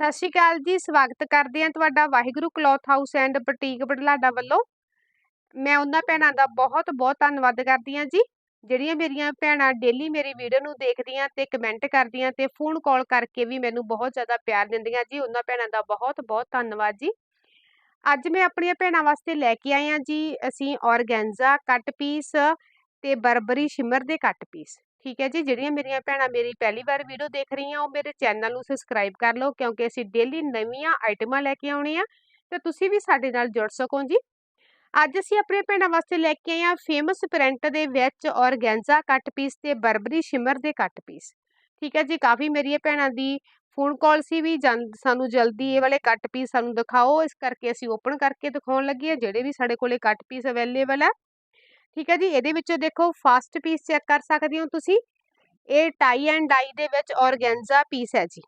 ਸਤਿ ਸ਼੍ਰੀ ਅਕਾਲ ਜੀ, ਸਵਾਗਤ ਕਰਦੇ ਹਾਂ ਤੁਹਾਡਾ Waheguru cloth house and boutique Budhlada ਵੱਲੋਂ। ਮੈਂ ਉਹਨਾਂ ਭੈਣਾਂ ਦਾ ਬਹੁਤ ਬਹੁਤ ਧੰਨਵਾਦ ਕਰਦੀ ਹਾਂ ਜੀ, ਜਿਹੜੀਆਂ ਮੇਰੀਆਂ ਭੈਣਾਂ ਡੇਲੀ ਮੇਰੀ ਵੀਡੀਓ ਨੂੰ ਦੇਖਦੀਆਂ ਤੇ ਕਮੈਂਟ ਕਰਦੀਆਂ ਤੇ ਫੋਨ ਕਾਲ ਕਰਕੇ ਵੀ ਮੈਨੂੰ ਬਹੁਤ ਜ਼ਿਆਦਾ ਪਿਆਰ ਦਿੰਦੀਆਂ ਜੀ, ਉਹਨਾਂ ਭੈਣਾਂ ਦਾ ਬਹੁਤ ਬਹੁਤ ਧੰਨਵਾਦ ਜੀ। ਅੱਜ ਮੈਂ ਆਪਣੀਆਂ ਭੈਣਾਂ ਵਾਸਤੇ ਲੈ ਕੇ ਆਈ ਹਾਂ ਜੀ, ਅਸੀਂ ਔਰਗੈਂਜ਼ਾ ਕੱਟ ਪੀਸ ਤੇ ਬਰਬਰੀ ਸ਼ਿਮਰ ਦੇ ਕੱਟ ਪੀਸ। ਠੀਕ ਹੈ ਜੀ, ਜਿਹੜੀਆਂ ਮੇਰੀਆਂ ਭੈਣਾਂ ਮੇਰੀ ਪਹਿਲੀ ਵਾਰ ਵੀਡੀਓ ਦੇਖ ਰਹੀਆਂ, ਉਹ ਮੇਰੇ ਚੈਨਲ ਨੂੰ ਸਬਸਕ੍ਰਾਈਬ ਕਰ ਲਓ, ਕਿਉਂਕਿ ਅਸੀਂ ਡੇਲੀ ਨਵੀਆਂ ਆਈਟਮਾਂ ਲੈ ਕੇ ਆਉਣੀਆਂ, ਤੇ ਤੁਸੀਂ ਵੀ ਸਾਡੇ ਨਾਲ ਜੁੜ ਸਕੋ ਜੀ। ਅੱਜ ਅਸੀਂ ਆਪਣੇ ਭੈਣਾਂ ਵਾਸਤੇ ਲੈ ਕੇ ਆਏ ਹਾਂ ਫੇਮਸ ਪ੍ਰਿੰਟ ਦੇ ਵਿੱਚ ਔਰਗੈਂਜ਼ਾ ਕੱਟ ਪੀਸ ਤੇ ਬਰਬਰੀ ਸ਼ਿਮਰ ਦੇ ਕੱਟ ਪੀਸ ਠੀਕ ਹੈ ਜੀ, ਕਾਫੀ ਮੇਰੀਆਂ ਭੈਣਾਂ ਦੀ ਫੋਨ ਕਾਲ ਸੀ ਵੀ ਸਾਨੂੰ ਜਲਦੀ ਇਹ ਵਾਲੇ ਕੱਟ ਪੀਸ ਸਾਨੂੰ ਦਿਖਾਓ, ਇਸ ਕਰਕੇ ਅਸੀਂ ਓਪਨ ਕਰਕੇ ਦਿਖਾਉਣ ਲੱਗੇ ਆ ਜਿਹੜੇ ਵੀ ਸਾਡੇ ਕੋਲੇ ਕੱਟ ਪੀਸ ਅਵੇਲੇਬਲ ਹੈ ਠੀਕ ਹੈ ਜੀ? ਇਹਦੇ ਵਿੱਚੋਂ ਦੇਖੋ ਫਸਟ ਪੀਸ ਚੈੱਕ ਕਰ ਸਕਦੇ ਹੋ ਤੁਸੀਂ। ਇਹ ਟਾਈ ਐਂਡ ਡਾਈ ਦੇ ਵਿੱਚ ਔਰਗੈਂਜ਼ਾ ਪੀਸ ਹੈ ਜੀ।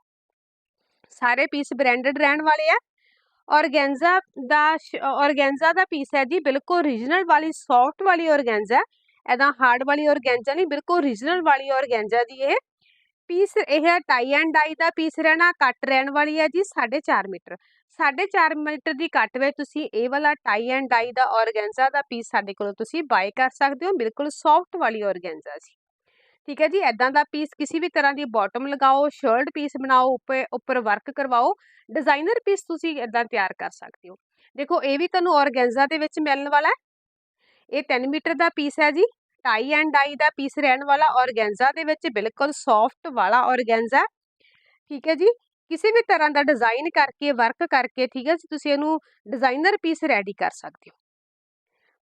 ਸਾਰੇ ਪੀਸ ਬ੍ਰਾਂਡਡ ਰਹਿਣ ਵਾਲੇ ਆ। ਔਰਗੈਂਜ਼ਾ ਦਾ ਔਰਗੈਂਜ਼ਾ ਦਾ ਪੀਸ ਹੈ ਜੀ, ਬਿਲਕੁਲ ਓਰੀਜਨਲ ਵਾਲੀ ਸੌਫਟ ਵਾਲੀ ਔਰਗੈਂਜ਼ਾ ਐਦਾਂ ਹਾਰਡ ਵਾਲੀ ਔਰਗੈਂਜ਼ਾ ਨਹੀਂ, ਬਿਲਕੁਲ ਓਰੀਜਨਲ ਵਾਲੀ ਔਰਗੈਂਜ਼ਾ ਜੀ ਇਹ। ਪੀਸ ਇਹ ਟਾਈ ਐਂਡ ਡਾਈ ਦਾ ਪੀਸ ਰਹਿਣਾ, ਕੱਟ ਰਹਿਣ ਵਾਲੀ ਹੈ ਜੀ 4.5 ਮੀਟਰ। 4.5 ਮੀਟਰ ਦੀ ਕੱਟ ਵਿੱਚ ਤੁਸੀਂ ਇਹ ਵਾਲਾ ਟਾਈ ਐਂਡ ਡਾਈ ਦਾ ਔਰਗੈਂਜ਼ਾ ਦਾ ਪੀਸ ਸਾਡੇ ਕੋਲੋਂ ਤੁਸੀਂ ਬਾਈ ਕਰ ਸਕਦੇ ਹੋ, ਬਿਲਕੁਲ ਸੌਫਟ ਵਾਲੀ ਔਰਗੈਂਜ਼ਾ ਜੀ। ਠੀਕ ਹੈ ਜੀ ਐਦਾਂ ਦਾ ਪੀਸ ਕਿਸੇ ਵੀ ਤਰ੍ਹਾਂ ਦੀ ਬਾਟਮ ਲਗਾਓ ਸ਼ਰਟ ਪੀਸ ਬਣਾਓ ਉੱਪਰ ਉੱਪਰ ਵਰਕ ਕਰਵਾਓ ਡਿਜ਼ਾਈਨਰ ਪੀਸ ਤੁਸੀਂ ਐਦਾਂ ਤਿਆਰ ਕਰ ਸਕਦੇ ਹੋ। ਦੇਖੋ, ਇਹ ਵੀ ਤੁਹਾਨੂੰ ਔਰਗੈਂਜ਼ਾ ਦੇ ਵਿੱਚ ਮਿਲਣ ਵਾਲਾ ਹੈ। ਇਹ 3 ਮੀਟਰ ਦਾ ਪੀਸ ਹੈ ਜੀ ਟਾਈ ਐਂਡ ਡਾਈ ਦਾ ਪੀਸ ਰਹਿਣ ਵਾਲਾ ਔਰਗੈਂਜ਼ਾ ਦੇ ਵਿੱਚ ਬਿਲਕੁਲ ਸੌਫਟ ਵਾਲਾ ਔਰਗੈਂਜ਼ਾ ਠੀਕ ਹੈ ਜੀ ਕਿਸੇ ਵੀ ਤਰ੍ਹਾਂ ਦਾ ਡਿਜ਼ਾਈਨ ਕਰਕੇ ਵਰਕ ਕਰਕੇ, ਠੀਕ ਹੈ ਜੀ, ਤੁਸੀਂ ਇਹਨੂੰ ਡਿਜ਼ਾਈਨਰ ਪੀਸ ਰੈਡੀ ਕਰ ਸਕਦੇ ਹੋ।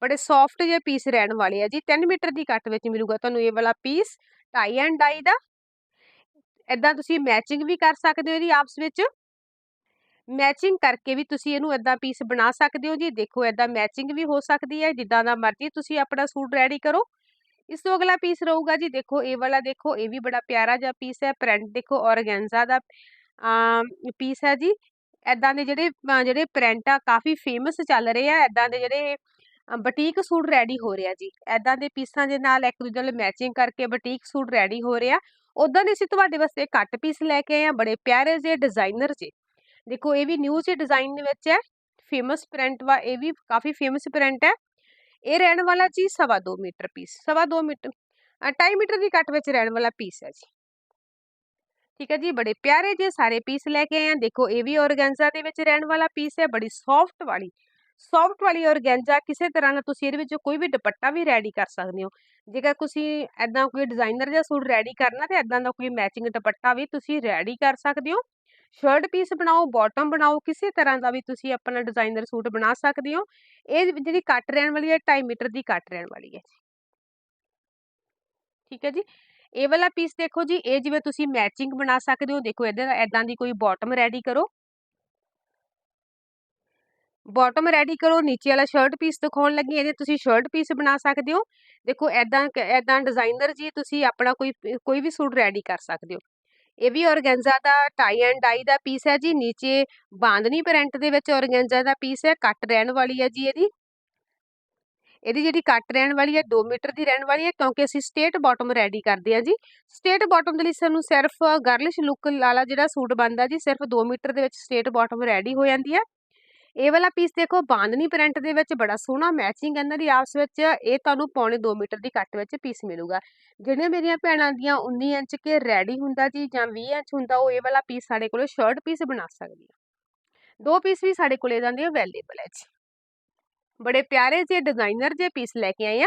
ਬੜੇ ਸੌਫਟ ਜਿਹੇ ਪੀਸ ਰਹਿਣ ਵਾਲੇ ਆ ਜੀ 3 ਮੀਟਰ ਦੀ ਕੱਟ ਵਿੱਚ ਮਿਲੂਗਾ ਤੁਹਾਨੂੰ ਇਹ ਵਾਲਾ ਪੀਸ ਟਾਈ ਐਂਡ ਡਾਈ ਦਾ। ਇਦਾਂ ਤੁਸੀਂ ਮੈਚਿੰਗ ਵੀ ਕਰ ਸਕਦੇ ਹੋ ਇਹਦੀ ਆਪਸ ਵਿੱਚ। ਮੈਚਿੰਗ ਕਰਕੇ ਵੀ ਤੁਸੀਂ ਇਹਨੂੰ ਇਦਾਂ ਪੀਸ ਬਣਾ ਸਕਦੇ ਹੋ ਜੀ। ਦੇਖੋ ਇਦਾਂ ਮੈਚਿੰਗ ਵੀ ਹੋ ਸਕਦੀ ਹੈ, ਜਿੱਦਾਂ ਦਾ ਮਰਜ਼ੀ ਤੁਸੀਂ ਆਪਣਾ ਸੂਟ ਰੈਡੀ ਕਰੋ। ਇਸ ਤੋਂ ਅਗਲਾ ਪੀਸ ਰਹੂਗਾ ਜੀ, ਦੇਖੋ, ਇਹ ਵਾਲਾ ਦੇਖੋ, ਇਹ ਵੀ ਬੜਾ ਪਿਆਰਾ ਜਿਹਾ ਪੀਸ ਹੈ ਪ੍ਰਿੰਟ ਦੇਖੋ ਔਰਗੈਂਜ਼ਾ ਦਾ ਪੀਸ ਹੈ ਜੀ। ਐਦਾਂ ਦੇ ਜਿਹੜੇ ਜਿਹੜੇ ਪ੍ਰਿੰਟ ਆ, ਕਾਫੀ ਫੇਮਸ ਚੱਲ ਰਹੇ ਆ। ਐਦਾਂ ਦੇ ਜਿਹੜੇ ਬਟੀਕ ਸੂਟ ਰੈਡੀ ਹੋ ਰਿਹਾ ਜੀ। ਐਦਾਂ ਦੇ ਪੀਸਾਂ ਦੇ ਨਾਲ ਇੱਕ ਦੂਜੇ ਨਾਲ ਮੈਚਿੰਗ ਕਰਕੇ ਬਟੀਕ ਸੂਟ ਰੈਡੀ ਹੋ ਰਿਹਾ। ਉਦਾਂ ਦੇ ਅਸੀਂ ਤੁਹਾਡੇ ਵਾਸਤੇ ਕੱਟ ਪੀਸ ਲੈ ਕੇ ਆਏ ਆ, ਬੜੇ ਪਿਆਰੇ ਜਿਹੇ ਡਿਜ਼ਾਈਨਰ ਜੀ। ਦੇਖੋ, ਇਹ ਵੀ ਨਿਊ ਜਿਹੇ ਡਿਜ਼ਾਈਨ ਦੇ ਵਿੱਚ ਹੈ। ਫੇਮਸ ਪ੍ਰਿੰਟ ਵਾ, ਇਹ ਵੀ ਕਾਫੀ ਫੇਮਸ ਪ੍ਰਿੰਟ ਹੈ। ਇਹ ਰਹਿਣ ਵਾਲਾ ਜੀ 2.5 ਮੀਟਰ ਪੀਸ 2.5 ਮੀਟਰ 2.5 ਮੀਟਰ ਦੀ ਕੱਟ ਵਿੱਚ ਰਹਿਣ ਵਾਲਾ ਪੀਸ ਹੈ ਜੀ। ਠੀਕ ਹੈ ਜੀ, ਬੜੇ ਪਿਆਰੇ ਜੇ ਸਾਰੇ ਪੀਸ ਲੈ ਕੇ ਆਏ ਆ ਦੇਖੋ, ਇਹ ਵੀ ਔਰਗੈਂਜ਼ਾ ਦੇ ਵਿੱਚ ਰਹਿਣ ਵਾਲਾ ਪੀਸ ਹੈ, ਬੜੀ ਸੌਫਟ ਵਾਲੀ ਸੌਫਟ ਵਾਲੀ ਔਰਗੈਂਜ਼ਾ, ਕਿਸੇ ਤਰ੍ਹਾਂ ਦਾ ਤੁਸੀਂ ਇਹਦੇ ਵਿੱਚ ਕੋਈ ਵੀ ਦੁਪੱਟਾ ਵੀ ਰੈਡੀ ਕਰ ਸਕਦੇ ਹੋ। ਜੇਕਰ ਤੁਸੀਂ ਐਦਾਂ ਕੋਈ ਡਿਜ਼ਾਈਨਰ ਜਾਂ ਸੂਟ ਰੈਡੀ ਕਰਨਾ ਤੇ ਐਦਾਂ ਦਾ ਕੋਈ ਮੈਚਿੰਗ ਦੁਪੱਟਾ ਵੀ ਤੁਸੀਂ ਰੈਡੀ ਕਰ ਸਕਦੇ ਹੋ। ਸ਼ਰਟ ਪੀਸ ਬਣਾਓ ਬਾਟਮ ਬਣਾਓ, ਕਿਸੇ ਤਰ੍ਹਾਂ ਦਾ ਵੀ ਤੁਸੀਂ ਆਪਣਾ ਡਿਜ਼ਾਈਨਰ ਸੂਟ ਬਣਾ ਸਕਦੇ ਹੋ। ਇਹ ਜਿਹੜੀ ਕੱਟ ਰਹਿਣ ਵਾਲੀ ਹੈ 2.5 ਮੀਟਰ ਦੀ ਕੱਟ ਰਹਿਣ ਵਾਲੀ ਹੈ ਠੀਕ ਹੈ ਜੀ? ਇਹ ਵਾਲਾ ਪੀਸ ਦੇਖੋ ਜੀ, ਇਹ ਜਿਵੇਂ ਤੁਸੀਂ ਮੈਚਿੰਗ ਬਣਾ ਸਕਦੇ ਹੋ, ਦੇਖੋ ਇਹਦੇ ਐਦਾਂ ਦੀ ਕੋਈ ਬਾਟਮ ਰੈਡੀ ਕਰੋ। ਬਾਟਮ ਰੈਡੀ ਕਰੋ, ਨੀਚੇ ਵਾਲਾ ਸ਼ਰਟ ਪੀਸ ਦਿਖਾਉਣ ਲੱਗੀ, ਇਹਦੇ ਤੁਸੀਂ ਸ਼ਰਟ ਪੀਸ ਬਣਾ ਸਕਦੇ ਹੋ। ਦੇਖੋ ਐਦਾਂ ਐਦਾਂ ਡਿਜ਼ਾਈਨਰ ਜੀ, ਤੁਸੀਂ ਆਪਣਾ ਕੋਈ ਕੋਈ ਵੀ ਸੂਟ ਰੈਡੀ ਕਰ ਸਕਦੇ ਹੋ। ਇਹ ਵੀ ਔਰਗੈਂਜ਼ਾ ਦਾ ਟਾਈ ਐਂਡ ਡਾਈ ਦਾ ਪੀਸ ਹੈ ਜੀ, ਨੀਚੇ ਬਾਂਦਨੀ ਪ੍ਰਿੰਟ ਦੇ ਵਿੱਚ ਔਰਗੈਂਜ਼ਾ ਦਾ ਪੀਸ ਹੈ, ਕੱਟ ਰਹਿਣ ਵਾਲੀ ਹੈ ਜੀ ਇਹਦੀ। ਇਹਦੀ ਜਿਹੜੀ ਕੱਟ ਰਹਿਣ ਵਾਲੀ ਹੈ 2 ਮੀਟਰ ਦੀ ਰਹਿਣ ਵਾਲੀ ਹੈ, ਕਿਉਂਕਿ ਅਸੀਂ ਸਟੇਟ ਬਾਟਮ ਰੈਡੀ ਕਰਦੇ ਹਾਂ ਜੀ। ਸਟੇਟ ਬਾਟਮ ਦੇ ਲਈ ਸਾਨੂੰ ਸਿਰਫ ਗਰਲਿਸ਼ ਲੁੱਕ ਵਾਲਾ ਜਿਹੜਾ ਸੂਟ ਬਣਦਾ ਜੀ, ਸਿਰਫ 2 ਮੀਟਰ ਦੇ ਵਿੱਚ ਸਟੇਟ ਬਾਟਮ ਰੈਡੀ ਹੋ ਜਾਂਦੀ ਹੈ। ਇਹ ਵਾਲਾ ਪੀਸ ਦੇਖੋ ਬਾਂਦਨੀ ਪ੍ਰਿੰਟ ਦੇ ਵਿੱਚ ਬੜਾ ਸੋਹਣਾ ਮੈਚਿੰਗ ਇਹਨਾਂ ਦੀ ਆਪਸ ਵਿੱਚ, ਇਹ ਤੁਹਾਨੂੰ ਪੌਣੇ 2 ਮੀਟਰ ਦੀ ਕੱਟ ਵਿੱਚ ਪੀਸ ਮਿਲੂਗਾ। ਜਿਹੜੀਆਂ ਮੇਰੀਆਂ ਭੈਣਾਂ ਦੀਆਂ 19 ਇੰਚ ਕੇ ਰੈਡੀ ਹੁੰਦਾ ਜੀ ਜਾਂ 20 ਇੰਚ ਹੁੰਦਾ, ਉਹ ਇਹ ਵਾਲਾ ਪੀਸ ਸਾਡੇ ਕੋਲੇ ਸ਼ਰਟ ਪੀਸ ਬਣਾ ਸਕਦੀ ਆ। ਦੋ ਪੀਸ ਵੀ ਸਾਡੇ ਕੋਲੇ ਇਹਨਾਂ ਦੇ ਅਵੇਲੇਬਲ ਹੈ ਜੀ। ਬੜੇ ਪਿਆਰੇ ਜਿਹੇ ਡਿਜ਼ਾਈਨਰ ਜੇ ਪੀਸ ਲੈ ਕੇ ਆਏ ਆ।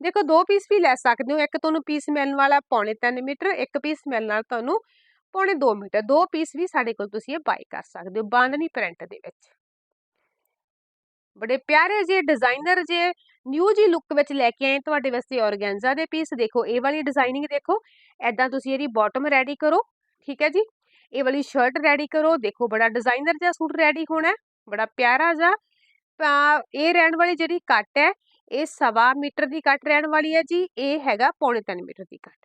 ਦੇਖੋ, ਦੋ ਪੀਸ ਵੀ ਲੈ ਸਕਦੇ ਹੋ। ਇੱਕ ਤੁਹਾਨੂੰ ਪੀਸ ਮਿਲਣ ਵਾਲਾ ਪੌਣੇ 3 ਮੀਟਰ, ਇੱਕ ਪੀਸ ਮਿਲਣ ਮਿਲਣਾ ਤੁਹਾਨੂੰ ਪੌਣੇ 2 ਮੀਟਰ। ਦੋ ਪੀਸ ਵੀ ਸਾਡੇ ਕੋਲ ਤੁਸੀਂ ਇਹ ਬਾਈ ਕਰ ਸਕਦੇ ਹੋ, ਬਾਂਦਨੀ ਪ੍ਰਿੰਟ ਦੇ ਵਿੱਚ। ਬੜੇ ਪਿਆਰੇ ਜਿਹੇ ਡਿਜ਼ਾਈਨਰ ਜੇ ਨਿਊ ਜੀ ਲੁੱਕ ਵਿੱਚ ਲੈ ਕੇ ਆਏ ਤੁਹਾਡੇ ਵਾਸਤੇ ਔਰਗੈਂਜ਼ਾ ਦੇ ਪੀਸ ਦੇਖੋ, ਇਹ ਵਾਲੀ ਡਿਜ਼ਾਈਨਿੰਗ ਦੇਖੋ ਐਦਾਂ ਤੁਸੀਂ ਇਹਦੀ ਬਾਟਮ ਰੈਡੀ ਕਰੋ, ਠੀਕ ਹੈ ਜੀ? ਇਹ ਵਾਲੀ ਸ਼ਰਟ ਰੈਡੀ ਕਰੋ। ਦੇਖੋ, ਬੜਾ ਡਿਜ਼ਾਈਨਰ ਜਿਹਾ ਸੂਟ ਰੈਡੀ ਹੋਣਾ ਬੜਾ ਪਿਆਰਾ ਜਿਹਾ ਇਹ ਰਹਿਣ ਵਾਲੀ ਜਿਹੜੀ ਕੱਟ ਹੈ, ਇਹ ਸਵਾ ਮੀਟਰ ਦੀ ਕੱਟ ਰਹਿਣ ਵਾਲੀ ਹੈ ਜੀ, ਇਹ ਹੈਗਾ ਪੌਣੇ 3 ਮੀਟਰ ਦੀ ਕੱਟ।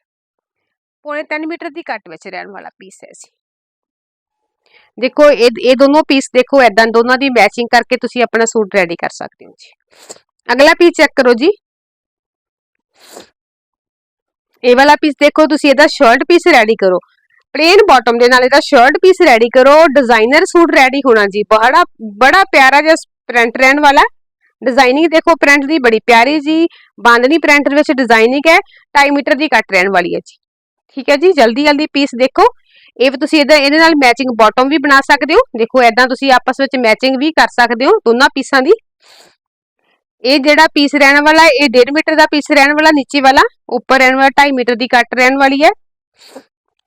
ਪੌਣੇ 3 ਮੀਟਰ ਦੀ ਕੱਟ ਵਿੱਚ ਰਹਿਣ ਵਾਲਾ ਪੀਸ ਹੈ ਜੀ। ਦੇਖੋ, ਇਹ ਇਹ ਦੋਨੋਂ ਪੀਸ ਦੇਖੋ ਐਦਾਂ ਦੋਨਾਂ ਦੀ ਮੈਚਿੰਗ ਕਰਕੇ ਤੁਸੀਂ ਆਪਣਾ ਸੂਟ ਰੈਡੀ ਕਰ ਸਕਦੇ ਹੋ ਜੀ। ਅਗਲਾ ਪੀਸ ਚੈੱਕ ਕਰੋ ਜੀ। ਇਹ ਵਾਲਾ ਪੀਸ ਦੇਖੋ, ਤੁਸੀਂ ਇਹਦਾ ਸ਼ਰਟ ਪੀਸ ਰੈਡੀ ਕਰੋ। ਪਲੇਨ ਬਾਟਮ ਦੇ ਨਾਲ ਇਹਦਾ ਸ਼ਰਟ ਪੀਸ ਰੈਡੀ ਕਰੋ। ਡਿਜ਼ਾਈਨਰ ਸੂਟ ਰੈਡੀ ਹੋਣਾ ਜੀ। ਬੜਾ ਬੜਾ ਪਿਆਰਾ ਜਿਹਾ ਪ੍ਰਿੰਟ ਰਹਿਣ ਵਾਲਾ। ਡਿਜ਼ਾਈਨਿੰਗ ਦੇਖੋ ਪ੍ਰਿੰਟ ਦੀ ਬੜੀ ਪਿਆਰੀ ਜੀ ਬਾਂਦਨੀ ਪ੍ਰਿੰਟ ਦੇ ਵਿੱਚ ਡਿਜ਼ਾਈਨਿੰਗ ਹੈ 2.5 ਮੀਟਰ ਦੀ ਕੱਟ ਰਹਿਣ ਵਾਲੀ ਹੈ ਜੀ। ਠੀਕ ਹੈ ਜੀ, ਜਲਦੀ ਜਲਦੀ ਪੀਸ ਦੇਖੋ। ਇਹ ਵੀ ਤੁਸੀਂ ਇਹਦਾ, ਇਹਦੇ ਨਾਲ ਮੈਚਿੰਗ ਬਾਟਮ ਵੀ ਬਣਾ ਸਕਦੇ ਹੋ। ਦੇਖੋ ਐਦਾਂ ਤੁਸੀਂ ਆਪਸ ਵਿੱਚ ਮੈਚਿੰਗ ਵੀ ਕਰ ਸਕਦੇ ਹੋ, ਦੋਨਾਂ ਪੀਸਾਂ ਦੀ। ਇਹ ਜਿਹੜਾ ਪੀਸ ਰਹਿਣ ਵਾਲਾ, ਇਹ 1.5 ਮੀਟਰ ਦਾ ਪੀਸ ਰਹਿਣ ਵਾਲਾ, ਨੀਚੇ ਵਾਲਾ, ਉੱਪਰ ਰਹਿਣ ਵਾਲਾ 2.5 ਮੀਟਰ ਦੀ ਕੱਟ ਰਹਿਣ ਵਾਲੀ ਹੈ।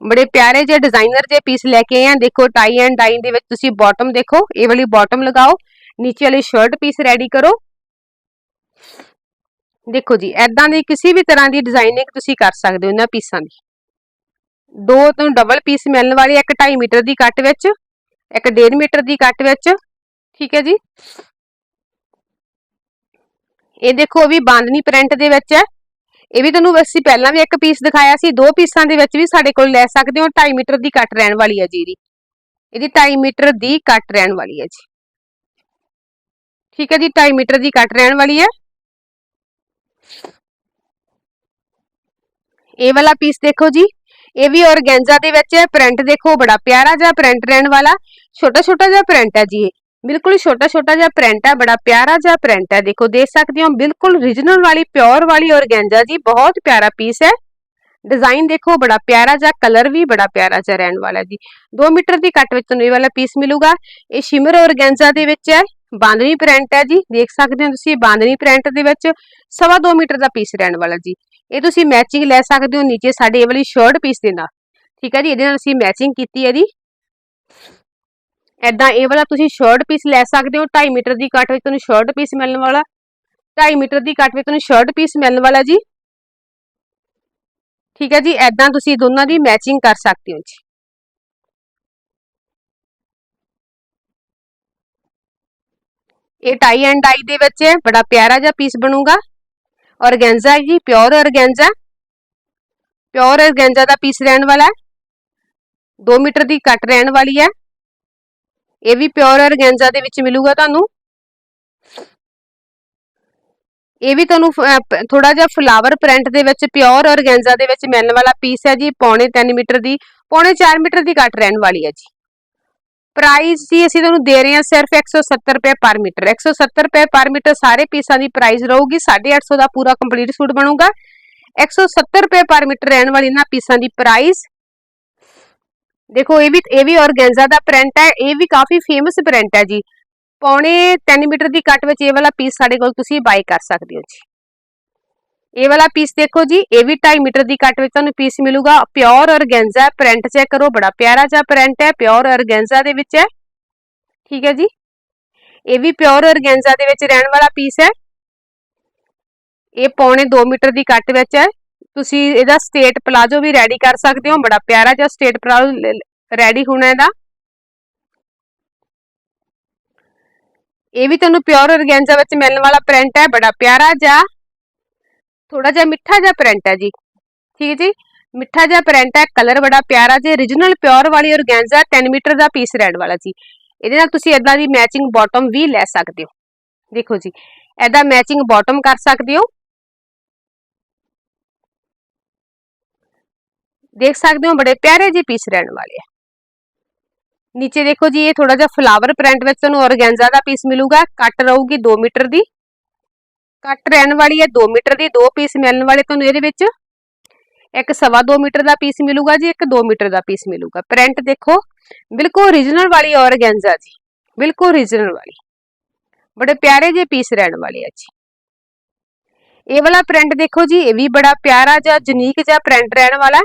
ਬੜੇ ਪਿਆਰੇ ਜਿਹੇ ਡਿਜ਼ਾਈਨਰ ਜੇ ਪੀਸ ਲੈ ਕੇ ਆਏ ਆ। ਦੇਖੋ ਟਾਈ ਐਂਡ ਡਾਈ ਦੇ ਵਿੱਚ ਤੁਸੀਂ ਬਾਟਮ ਦੇਖੋ, ਇਹ ਵਾਲੀ ਬਾਟਮ ਲਗਾਓ। ਨੀਚੇ ਵਾਲੀ ਸ਼ਰਟ ਪੀਸ ਰੈਡੀ ਕਰੋ। ਦੇਖੋ ਜੀ ਐਦਾਂ ਦੀ ਕਿਸੇ ਵੀ ਤਰ੍ਹਾਂ ਦੀ ਡਿਜ਼ਾਈਨਿੰਗ ਤੁਸੀਂ ਕਰ ਸਕਦੇ ਹੋ ਇਹਨਾਂ ਪੀਸਾਂ ਦੀ। ਦੋ ਤੋਂ ਡਬਲ ਪੀਸ ਮਿਲਣ ਵਾਲੇ, ਇੱਕ 2.5 ਮੀਟਰ ਦੀ ਕੱਟ ਵਿੱਚ, ਇੱਕ 1.5 ਮੀਟਰ ਦੀ ਕੱਟ ਵਿੱਚ, ਠੀਕ ਹੈ ਜੀ। ਇਹ ਦੇਖੋ ਵੀ ਬਾਂਦਨੀ ਪ੍ਰਿੰਟ ਦੇ ਵਿੱਚ ਹੈ। ਇਹ ਵੀ ਤੁਹਾਨੂੰ ਅਸੀਂ ਪਹਿਲਾਂ ਵੀ ਇੱਕ ਪੀਸ ਦਿਖਾਇਆ ਸੀ, ਦੋ ਪੀਸਾਂ ਦੇ ਵਿੱਚ ਵੀ ਸਾਡੇ ਕੋਲ ਲੈ ਸਕਦੇ ਹੋ 2.5 ਮੀਟਰ ਦੀ ਕੱਟ ਰਹਿਣ ਵਾਲੀ ਹੈ ਜੀ ਇਹਦੀ। ਇਹਦੀ 2.5 ਮੀਟਰ ਦੀ ਕੱਟ ਰਹਿਣ ਵਾਲੀ ਹੈ ਜੀ। ਠੀਕ ਹੈ ਜੀ 2.5 ਮੀਟਰ ਦੀ ਕੱਟ ਰਹਿਣ ਵਾਲੀ ਹੈ ਇਹ ਵਾਲਾ ਪੀਸ ਦੇਖੋ ਜੀ ਇਹ ਵੀ ਔਰਗੈਂਜ਼ਾ ਦੇ ਵਿੱਚ ਹੈ ਪ੍ਰਿੰਟ ਦੇਖੋ ਬੜਾ ਪਿਆਰਾ ਜਿਹਾ ਪ੍ਰਿੰਟ ਰਹਿਣ ਵਾਲਾ ਛੋਟਾ ਛੋਟਾ ਜਿਹਾ ਪ੍ਰਿੰਟ ਹੈ ਜੀ ਇਹ ਬਿਲਕੁਲ ਛੋਟਾ ਛੋਟਾ ਜਿਹਾ ਪ੍ਰਿੰਟ ਹੈ ਬੜਾ ਪਿਆਰਾ ਜਿਹਾ ਪ੍ਰਿੰਟ ਹੈ ਦੇਖੋ ਦੇਖ ਸਕਦੇ ਹੋ ਬਿਲਕੁਲ origignal ਵਾਲੀ ਪਿਓਰ ਵਾਲੀ ਔਰਗੈਂਜ਼ਾ ਜੀ ਬਹੁਤ ਪਿਆਰਾ ਪੀਸ ਹੈ ਡਿਜ਼ਾਈਨ ਦੇਖੋ ਬੜਾ ਪਿਆਰਾ ਜਿਹਾ ਕਲਰ ਵੀ ਬੜਾ ਪਿਆਰਾ ਜਿਹਾ ਰਹਿਣ ਵਾਲਾ ਜੀ 2 ਮੀਟਰ ਦੀ ਕੱਟ ਵਿੱਚ ਤੁਹਾਨੂੰ ਇਹ ਵਾਲਾ ਪੀਸ ਮਿਲੂਗਾ ਇਹ ਸ਼ਿਮਰ ਔਰਗੈਂਜ਼ਾ ਦੇ ਵਿੱਚ ਹੈ ਬਾਂਦਨੀ ਪ੍ਰਿੰਟ ਹੈ ਜੀ, ਦੇਖ ਸਕਦੇ ਹੋ ਤੁਸੀਂ ਬਾਂਦਨੀ ਪ੍ਰਿੰਟ ਦੇ ਵਿੱਚ ਸਵਾ 2 ਮੀਟਰ ਦਾ ਪੀਸ ਰਹਿਣ ਵਾਲਾ ਜੀ। ਇਹ ਤੁਸੀਂ ਮੈਚਿੰਗ ਲੈ ਸਕਦੇ ਹੋ ਨੀਚੇ ਸਾਡੇ ਇਹ ਵਾਲੀ ਸ਼ਰਟ ਪੀਸ ਦੇ ਨਾਲ। ਠੀਕ ਹੈ ਜੀ, ਇਹਦੇ ਨਾਲ ਅਸੀਂ ਮੈਚਿੰਗ ਕੀਤੀ ਹੈ ਇਹਦੀ ਐਦਾਂ ਇਹ ਵਾਲਾ ਤੁਸੀਂ ਸ਼ਰਟ ਪੀਸ ਲੈ ਸਕਦੇ ਹੋ 2.5 ਮੀਟਰ ਦੀ ਕੱਟ ਵਿੱਚ ਤੁਹਾਨੂੰ ਸ਼ਰਟ ਪੀਸ ਮਿਲਣ ਵਾਲਾ 2.5 ਮੀਟਰ ਦੀ ਕੱਟ ਵਿੱਚ ਤੁਹਾਨੂੰ ਸ਼ਰਟ ਪੀਸ ਮਿਲਣ ਵਾਲਾ ਜੀ। ਠੀਕ ਹੈ ਜੀ ਐਦਾਂ ਤੁਸੀਂ ਦੋਨਾਂ ਦੀ ਮੈਚਿੰਗ ਕਰ ਸਕਦੇ ਹੋ ਜੀ। ਇਹ ਟਾਈ ਐਂਡ ਡਾਈ ਦੇ ਵਿੱਚ ਹੈ ਬੜਾ ਪਿਆਰਾ ਜਿਹਾ ਪੀਸ ਬਣੂਗਾ। ਔਰਗੈਂਜ਼ਾ ਜੀ ਪਿਓਰ ਔਰਗੈਂਜ਼ਾ। ਪਿਓਰ ਔਰਗੈਂਜ਼ਾ ਦਾ ਪੀਸ ਰਹਿਣ ਵਾਲਾ ਹੈ। 2 ਮੀਟਰ ਦੀ ਕੱਟ ਰਹਿਣ ਵਾਲੀ ਹੈ। ਇਹ ਵੀ ਪਿਓਰ ਔਰਗੈਂਜ਼ਾ ਦੇ ਵਿੱਚ ਮਿਲੂਗਾ ਤੁਹਾਨੂੰ। ਇਹ ਵੀ ਤੁਹਾਨੂੰ ਥੋੜਾ ਜਿਹਾ ਫਲਾਵਰ ਪ੍ਰਿੰਟ ਦੇ ਵਿੱਚ ਪਿਓਰ ਔਰਗੈਂਜ਼ਾ ਦੇ ਵਿੱਚ ਮਿਲਣ ਵਾਲਾ ਪੀਸ ਹੈ ਜੀ। ਪੌਣੇ 3 ਮੀਟਰ ਦੀ, ਪੌਣੇ 4 ਮੀਟਰ ਦੀ ਕੱਟ ਰਹਿਣ ਵਾਲੀ ਹੈ ਜੀ। ਪ੍ਰਾਈਸ ਜੀ ਅਸੀਂ ਤੁਹਾਨੂੰ ਦੇ ਰਹੇ ਹਾਂ ਸਿਰਫ 170 ਰੁਪਏ ਪਰ ਮੀਟਰ 170 ਰੁਪਏ ਪਰ ਮੀਟਰ ਸਾਰੇ ਪੀਸਾਂ ਦੀ ਪ੍ਰਾਈਸ ਰਹੂਗੀ 850 ਦਾ ਪੂਰਾ ਕੰਪਲੀਟ ਸੂਟ ਬਣੂਗਾ। 170 ਰੁਪਏ ਪਰ ਮੀਟਰ ਰਹਿਣ ਵਾਲੀ ਇਹਨਾਂ ਪੀਸਾਂ ਦੀ ਪ੍ਰਾਈਸ ਦੇਖੋ, ਇਹ ਵੀ ਇਹ ਵੀ ਔਰਗੈਂਜ਼ਾ ਦਾ ਪ੍ਰਿੰਟ ਹੈ, ਇਹ ਵੀ ਕਾਫੀ ਫੇਮਸ ਪ੍ਰਿੰਟ ਹੈ ਜੀ। ਪੌਣੇ 3 ਮੀਟਰ ਦੀ ਕੱਟ ਵਿੱਚ ਇਹ ਵਾਲਾ ਪੀਸ ਸਾਡੇ ਕੋਲ ਤੁਸੀਂ ਬਾਈ ਕਰ ਸਕਦੇ ਹੋ ਜੀ। ਇਹ ਵਾਲਾ ਪੀਸ ਦੇਖੋ ਜੀ, ਇਹ ਵੀ 2.5 ਮੀਟਰ ਦੀ ਕੱਟ ਵਿੱਚ ਤੁਹਾਨੂੰ ਪੀਸ ਮਿਲੂਗਾ। ਪਿਓਰ ਔਰਗੈਂਜ਼ਾ ਪ੍ਰਿੰਟ ਚੈੱਕ ਕਰੋ, ਬੜਾ ਪਿਆਰਾ ਜਿਹਾ ਪ੍ਰਿੰਟ ਹੈ ਪਿਓਰ ਔਰਗੈਂਜ਼ਾ ਦੇ ਵਿੱਚ ਹੈ। ਠੀਕ ਹੈ ਜੀ? ਇਹ ਵੀ ਪਿਓਰ ਔਰਗੈਂਜ਼ਾ ਦੇ ਵਿੱਚ ਰਹਿਣ ਵਾਲਾ ਪੀਸ ਹੈ। ਇਹ ਪੌਣੇ 2 ਮੀਟਰ ਦੀ ਕੱਟ ਵਿੱਚ ਹੈ। ਤੁਸੀਂ ਇਹਦਾ ਸਟੇਟ ਪਲਾਜੋ ਵੀ ਰੈਡੀ ਕਰ ਸਕਦੇ ਹੋ। ਬੜਾ ਪਿਆਰਾ ਜਿਹਾ ਸਟੇਟ ਪਲਾਜੋ ਰੈਡੀ ਹੋਣਾ ਇਹਦਾ। ਇਹ ਵੀ ਤੁਹਾਨੂੰ ਪਿਓਰ ਔਰਗੈਂਜ਼ਾ ਵਿੱਚ ਮਿਲਣ ਵਾਲਾ ਪ੍ਰਿੰਟ ਹੈ। ਬੜਾ ਪਿਆਰਾ ਜਿਹਾ ਥੋੜਾ ਜਿਹਾ ਮਿੱਠਾ ਜਿਹਾ ਪ੍ਰਿੰਟ ਹੈ ਜੀ ਠੀਕ ਹੈ ਜੀ ਮਿੱਠਾ ਜਿਹਾ ਪ੍ਰਿੰਟ ਹੈ ਕਲਰ ਬੜਾ ਪਿਆਰਾ ਜਿਹਾ origignal ਪਿਓਰ ਵਾਲੀ ਔਰਗੈਂਜ਼ਾ 10 ਮੀਟਰ ਦਾ ਪੀਸ ਰਹਿਣ ਵਾਲਾ ਜੀ ਇਹਦੇ ਨਾਲ ਤੁਸੀਂ ਇਦਾਂ ਦੀ ਮੈਚਿੰਗ ਬਾਟਮ ਵੀ ਲੈ ਸਕਦੇ ਹੋ ਦੇਖੋ ਜੀ ਐਦਾ ਮੈਚਿੰਗ ਬਾਟਮ ਕਰ ਸਕਦੇ ਹੋ ਦੇਖ ਸਕਦੇ ਹੋ ਬੜੇ ਪਿਆਰੇ ਜਿਹੇ ਪੀਸ ਰਹਿਣ ਵਾਲੇ ਆ ਨੀਚੇ ਦੇਖੋ ਜੀ ਇਹ ਥੋੜਾ ਜਿਹਾ ਫਲਾਵਰ ਪ੍ਰਿੰਟ ਵਿੱਚ ਤੁਹਾਨੂੰ ਔਰਗੈਂਜ਼ਾ ਦਾ ਪੀਸ ਮਿਲੂਗਾ ਕੱਟ ਰਹੂਗੀ 2 ਮੀਟਰ ਦੀ ਕੱਟ ਰਹਿਣ ਵਾਲੀ ਹੈ 2 ਮੀਟਰ ਦੀ ਦੋ ਪੀਸ ਮਿਲਣ ਵਾਲੇ ਤੁਹਾਨੂੰ ਇਹਦੇ ਵਿੱਚ। ਇੱਕ ਸਵਾ 2 ਮੀਟਰ ਦਾ ਪੀਸ ਮਿਲੂਗਾ ਜੀ, ਇੱਕ 2 ਮੀਟਰ ਦਾ ਪੀਸ ਮਿਲੂਗਾ। ਪ੍ਰਿੰਟ ਦੇਖੋ, ਬਿਲਕੁਲ origignal ਵਾਲੀ ਔਰਗੈਂਜ਼ਾ ਜੀ, ਬਿਲਕੁਲ origignal ਵਾਲੀ। ਬੜੇ ਪਿਆਰੇ ਜਿਹੇ ਪੀਸ ਰਹਿਣ ਵਾਲੇ ਆ ਜੀ। ਇਹ ਵਾਲਾ ਪ੍ਰਿੰਟ ਦੇਖੋ ਜੀ, ਇਹ ਵੀ ਬੜਾ ਪਿਆਰਾ ਜਿਹਾ ਯੂਨੀਕ ਜਿਹਾ ਪ੍ਰਿੰਟ ਰਹਿਣ ਵਾਲਾ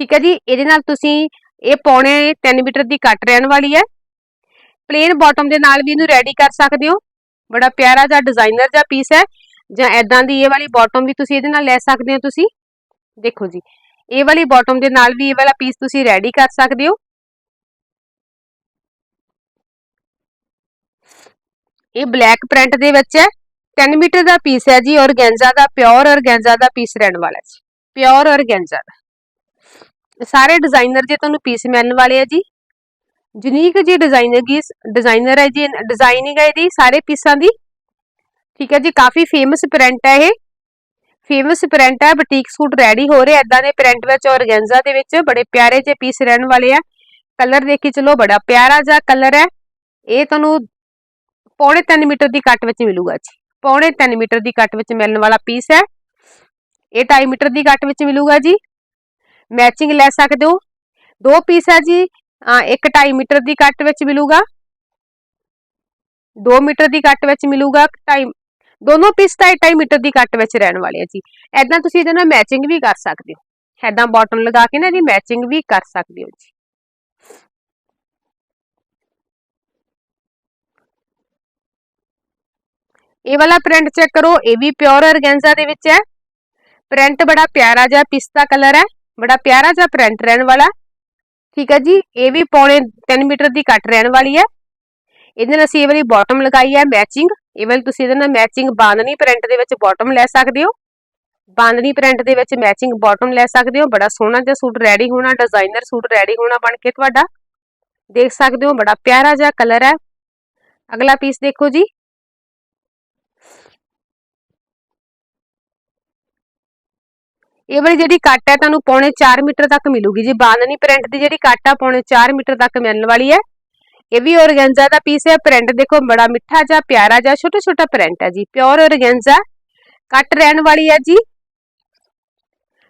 ਠੀਕ ਹੈ ਜੀ, ਇਹਦੇ ਨਾਲ ਤੁਸੀਂ ਇਹ ਪੌਣੇ 3 ਮੀਟਰ ਦੀ ਕੱਟ ਰਹਿਣ ਵਾਲੀ ਹੈ। ਪਲੇਨ ਬਾਟਮ ਦੇ ਨਾਲ ਵੀ ਇਹਨੂੰ ਰੈਡੀ ਕਰ ਸਕਦੇ ਹੋ। ਬੜਾ ਪਿਆਰਾ ਜਿਹਾ ਡਿਜ਼ਾਈਨਰ ਜਿਹਾ ਪੀਸ ਹੈ। ਜਾਂ ਐਦਾਂ ਦੀ ਇਹ ਵਾਲੀ ਬਾਟਮ ਵੀ ਤੁਸੀਂ ਇਹਦੇ ਨਾਲ ਲੈ ਸਕਦੇ ਹੋ ਤੁਸੀਂ। ਦੇਖੋ ਜੀ, ਇਹ ਵਾਲੀ ਬਾਟਮ ਦੇ ਨਾਲ ਵੀ ਇਹ ਵਾਲਾ ਪੀਸ ਤੁਸੀਂ ਰੈਡੀ ਕਰ ਸਕਦੇ ਹੋ। ਇਹ ਬਲੈਕ ਪ੍ਰਿੰਟ ਦੇ ਵਿੱਚ ਹੈ। 10 ਮੀਟਰ ਦਾ ਪੀਸ ਹੈ ਜੀ ਔਰਗੈਂਜ਼ਾ ਦਾ ਪਿਓਰ ਔਰਗੈਂਜ਼ਾ ਦਾ ਪੀਸ ਰਹਿਣ ਵਾਲਾ ਜੀ। ਪਿਓਰ ਔਰਗੈਂਜ਼ਾ ਦਾ। ਸਾਰੇ ਡਿਜ਼ਾਈਨਰ ਜੇ ਤੁਹਾਨੂੰ ਪੀਸ ਮਿਲਣ ਵਾਲੇ ਆ ਜੀ ਯੂਨੀਕ ਜੀ ਡਿਜ਼ਾਈਨਰ ਦੀ ਡਿਜ਼ਾਈਨਰ ਹੈ ਜੀ ਡਿਜ਼ਾਈਨਿੰਗ ਹੈ ਇਹਦੀ, ਸਾਰੇ ਪੀਸਾਂ ਦੀ। ਠੀਕ ਹੈ ਜੀ, ਕਾਫੀ ਫੇਮਸ ਪ੍ਰਿੰਟ ਹੈ ਇਹ। ਫੇਮਸ ਪ੍ਰਿੰਟ ਹੈ ਬੁਟੀਕ ਸੂਟ ਰੈਡੀ ਹੋ ਰਹੇ ਐਦਾਂ ਦੇ ਪ੍ਰਿੰਟ ਵਿੱਚ ਔਰਗੈਂਜ਼ਾ ਦੇ ਵਿੱਚ, ਬੜੇ ਪਿਆਰੇ ਜਿਹੇ ਪੀਸ ਰਹਿਣ ਵਾਲੇ ਆ। ਕਲਰ ਦੇਖੀ, ਚਲੋ ਬੜਾ ਪਿਆਰਾ ਜਿਹਾ ਕਲਰ ਹੈ। ਇਹ ਤੁਹਾਨੂੰ ਪੌਣੇ 3 ਮੀਟਰ ਦੀ ਕੱਟ ਵਿੱਚ ਮਿਲੂਗਾ ਜੀ। ਪੌਣੇ 3 ਮੀਟਰ ਦੀ ਕੱਟ ਵਿੱਚ ਮਿਲਣ ਵਾਲਾ ਪੀਸ ਹੈ। ਇਹ 2.5 ਮੀਟਰ ਦੀ ਕੱਟ ਵਿੱਚ ਮਿਲੂਗਾ ਜੀ। ਮੈਚਿੰਗ ਲੈ ਸਕਦੇ ਹੋ। ਦੋ ਪੀਸ ਹੈ ਜੀ ਇੱਕ 2.5 ਮੀਟਰ ਦੀ ਕੱਟ ਵਿੱਚ ਮਿਲੂਗਾ। 2 ਮੀਟਰ ਦੀ ਕੱਟ ਵਿੱਚ ਮਿਲੂਗਾ 2.5 ਦੋਨੋਂ ਪੀਸ 2.5 ਮੀਟਰ ਦੀ ਕੱਟ ਵਿੱਚ ਰਹਿਣ ਵਾਲੇ ਆ ਜੀ। ਐਦਾਂ ਤੁਸੀਂ ਇਹਦੇ ਨਾਲ ਮੈਚਿੰਗ ਵੀ ਕਰ ਸਕਦੇ ਹੋ। ਐਦਾਂ ਬਾਟਮ ਲਗਾ ਕੇ ਨਾ ਇਹਦੀ ਮੈਚਿੰਗ ਵੀ ਕਰ ਸਕਦੇ ਹੋ ਜੀ। ਇਹ ਵਾਲਾ ਪ੍ਰਿੰਟ ਚੈੱਕ ਕਰੋ, ਇਹ ਵੀ ਪਿਓਰ ਆਰਗੈਂਜ਼ਾ ਦੇ ਵਿੱਚ ਹੈ। ਪ੍ਰਿੰਟ ਬੜਾ ਪਿਆਰਾ ਜਿਹਾ ਪਿਸਤਾ ਕਲਰ ਹੈ। ਬੜਾ ਪਿਆਰਾ ਜਿਹਾ ਪ੍ਰਿੰਟ ਰਹਿਣ ਵਾਲਾ। ਠੀਕ ਹੈ ਜੀ, ਇਹ ਵੀ ਪੌਣੇ 3 ਮੀਟਰ ਦੀ ਕੱਟ ਰਹਿਣ ਵਾਲੀ ਹੈ। ਇਹਦੇ ਨਾਲ ਅਸੀਂ ਇਹ ਵਾਲੀ ਬਾਟਮ ਲਗਾਈ ਹੈ ਮੈਚਿੰਗ ਇਹ ਵਾਲੀ ਤੁਸੀਂ ਇਹਦੇ ਨਾਲ ਮੈਚਿੰਗ ਬਾਂਦਨੀ ਪ੍ਰਿੰਟ ਦੇ ਵਿੱਚ ਬਾਟਮ ਲੈ ਸਕਦੇ ਹੋ। ਬਾਂਦਨੀ ਪ੍ਰਿੰਟ ਦੇ ਵਿੱਚ ਮੈਚਿੰਗ ਬਾਟਮ ਲੈ ਸਕਦੇ ਹੋ। ਬੜਾ ਸੋਹਣਾ ਜਿਹਾ ਸੂਟ ਰੈਡੀ ਹੋਣਾ ਡਿਜ਼ਾਈਨਰ ਸੂਟ ਰੈਡੀ ਹੋਣਾ ਬਣ ਕੇ ਤੁਹਾਡਾ। ਦੇਖ ਸਕਦੇ ਹੋ, ਬੜਾ ਪਿਆਰਾ ਜਿਹਾ ਕਲਰ ਹੈ। ਅਗਲਾ ਪੀਸ ਦੇਖੋ ਜੀ। ਇਹ ਵਾਲੀ ਜਿਹੜੀ ਕੱਟ ਹੈ ਤੁਹਾਨੂੰ ਪੌਣੇ 4 ਮੀਟਰ ਤੱਕ ਮਿਲੂਗੀ। ਜੀ ਬਾਂਦਨੀ ਪ੍ਰਿੰਟ ਦੀ ਜਿਹੜੀ ਕੱਟ ਆ, ਪੌਣੇ 4 ਮੀਟਰ ਤੱਕ ਮਿਲਣ ਵਾਲੀ ਹੈ। ਇਹ ਵੀ ਔਰਗੈਂਜ਼ਾ ਦਾ ਪੀਸ ਹੈ। ਪ੍ਰਿੰਟ ਦੇਖੋ, ਬੜਾ ਮਿੱਠਾ ਜਿਹਾ, ਪਿਆਰਾ ਜਿਹਾ ਛੋਟਾ ਛੋਟਾ ਪ੍ਰਿੰਟ ਹੈ ਜੀ। Pure organza. ਕੱਟ ਰਹਿਣ ਵਾਲੀ ਹੈ ਜੀ।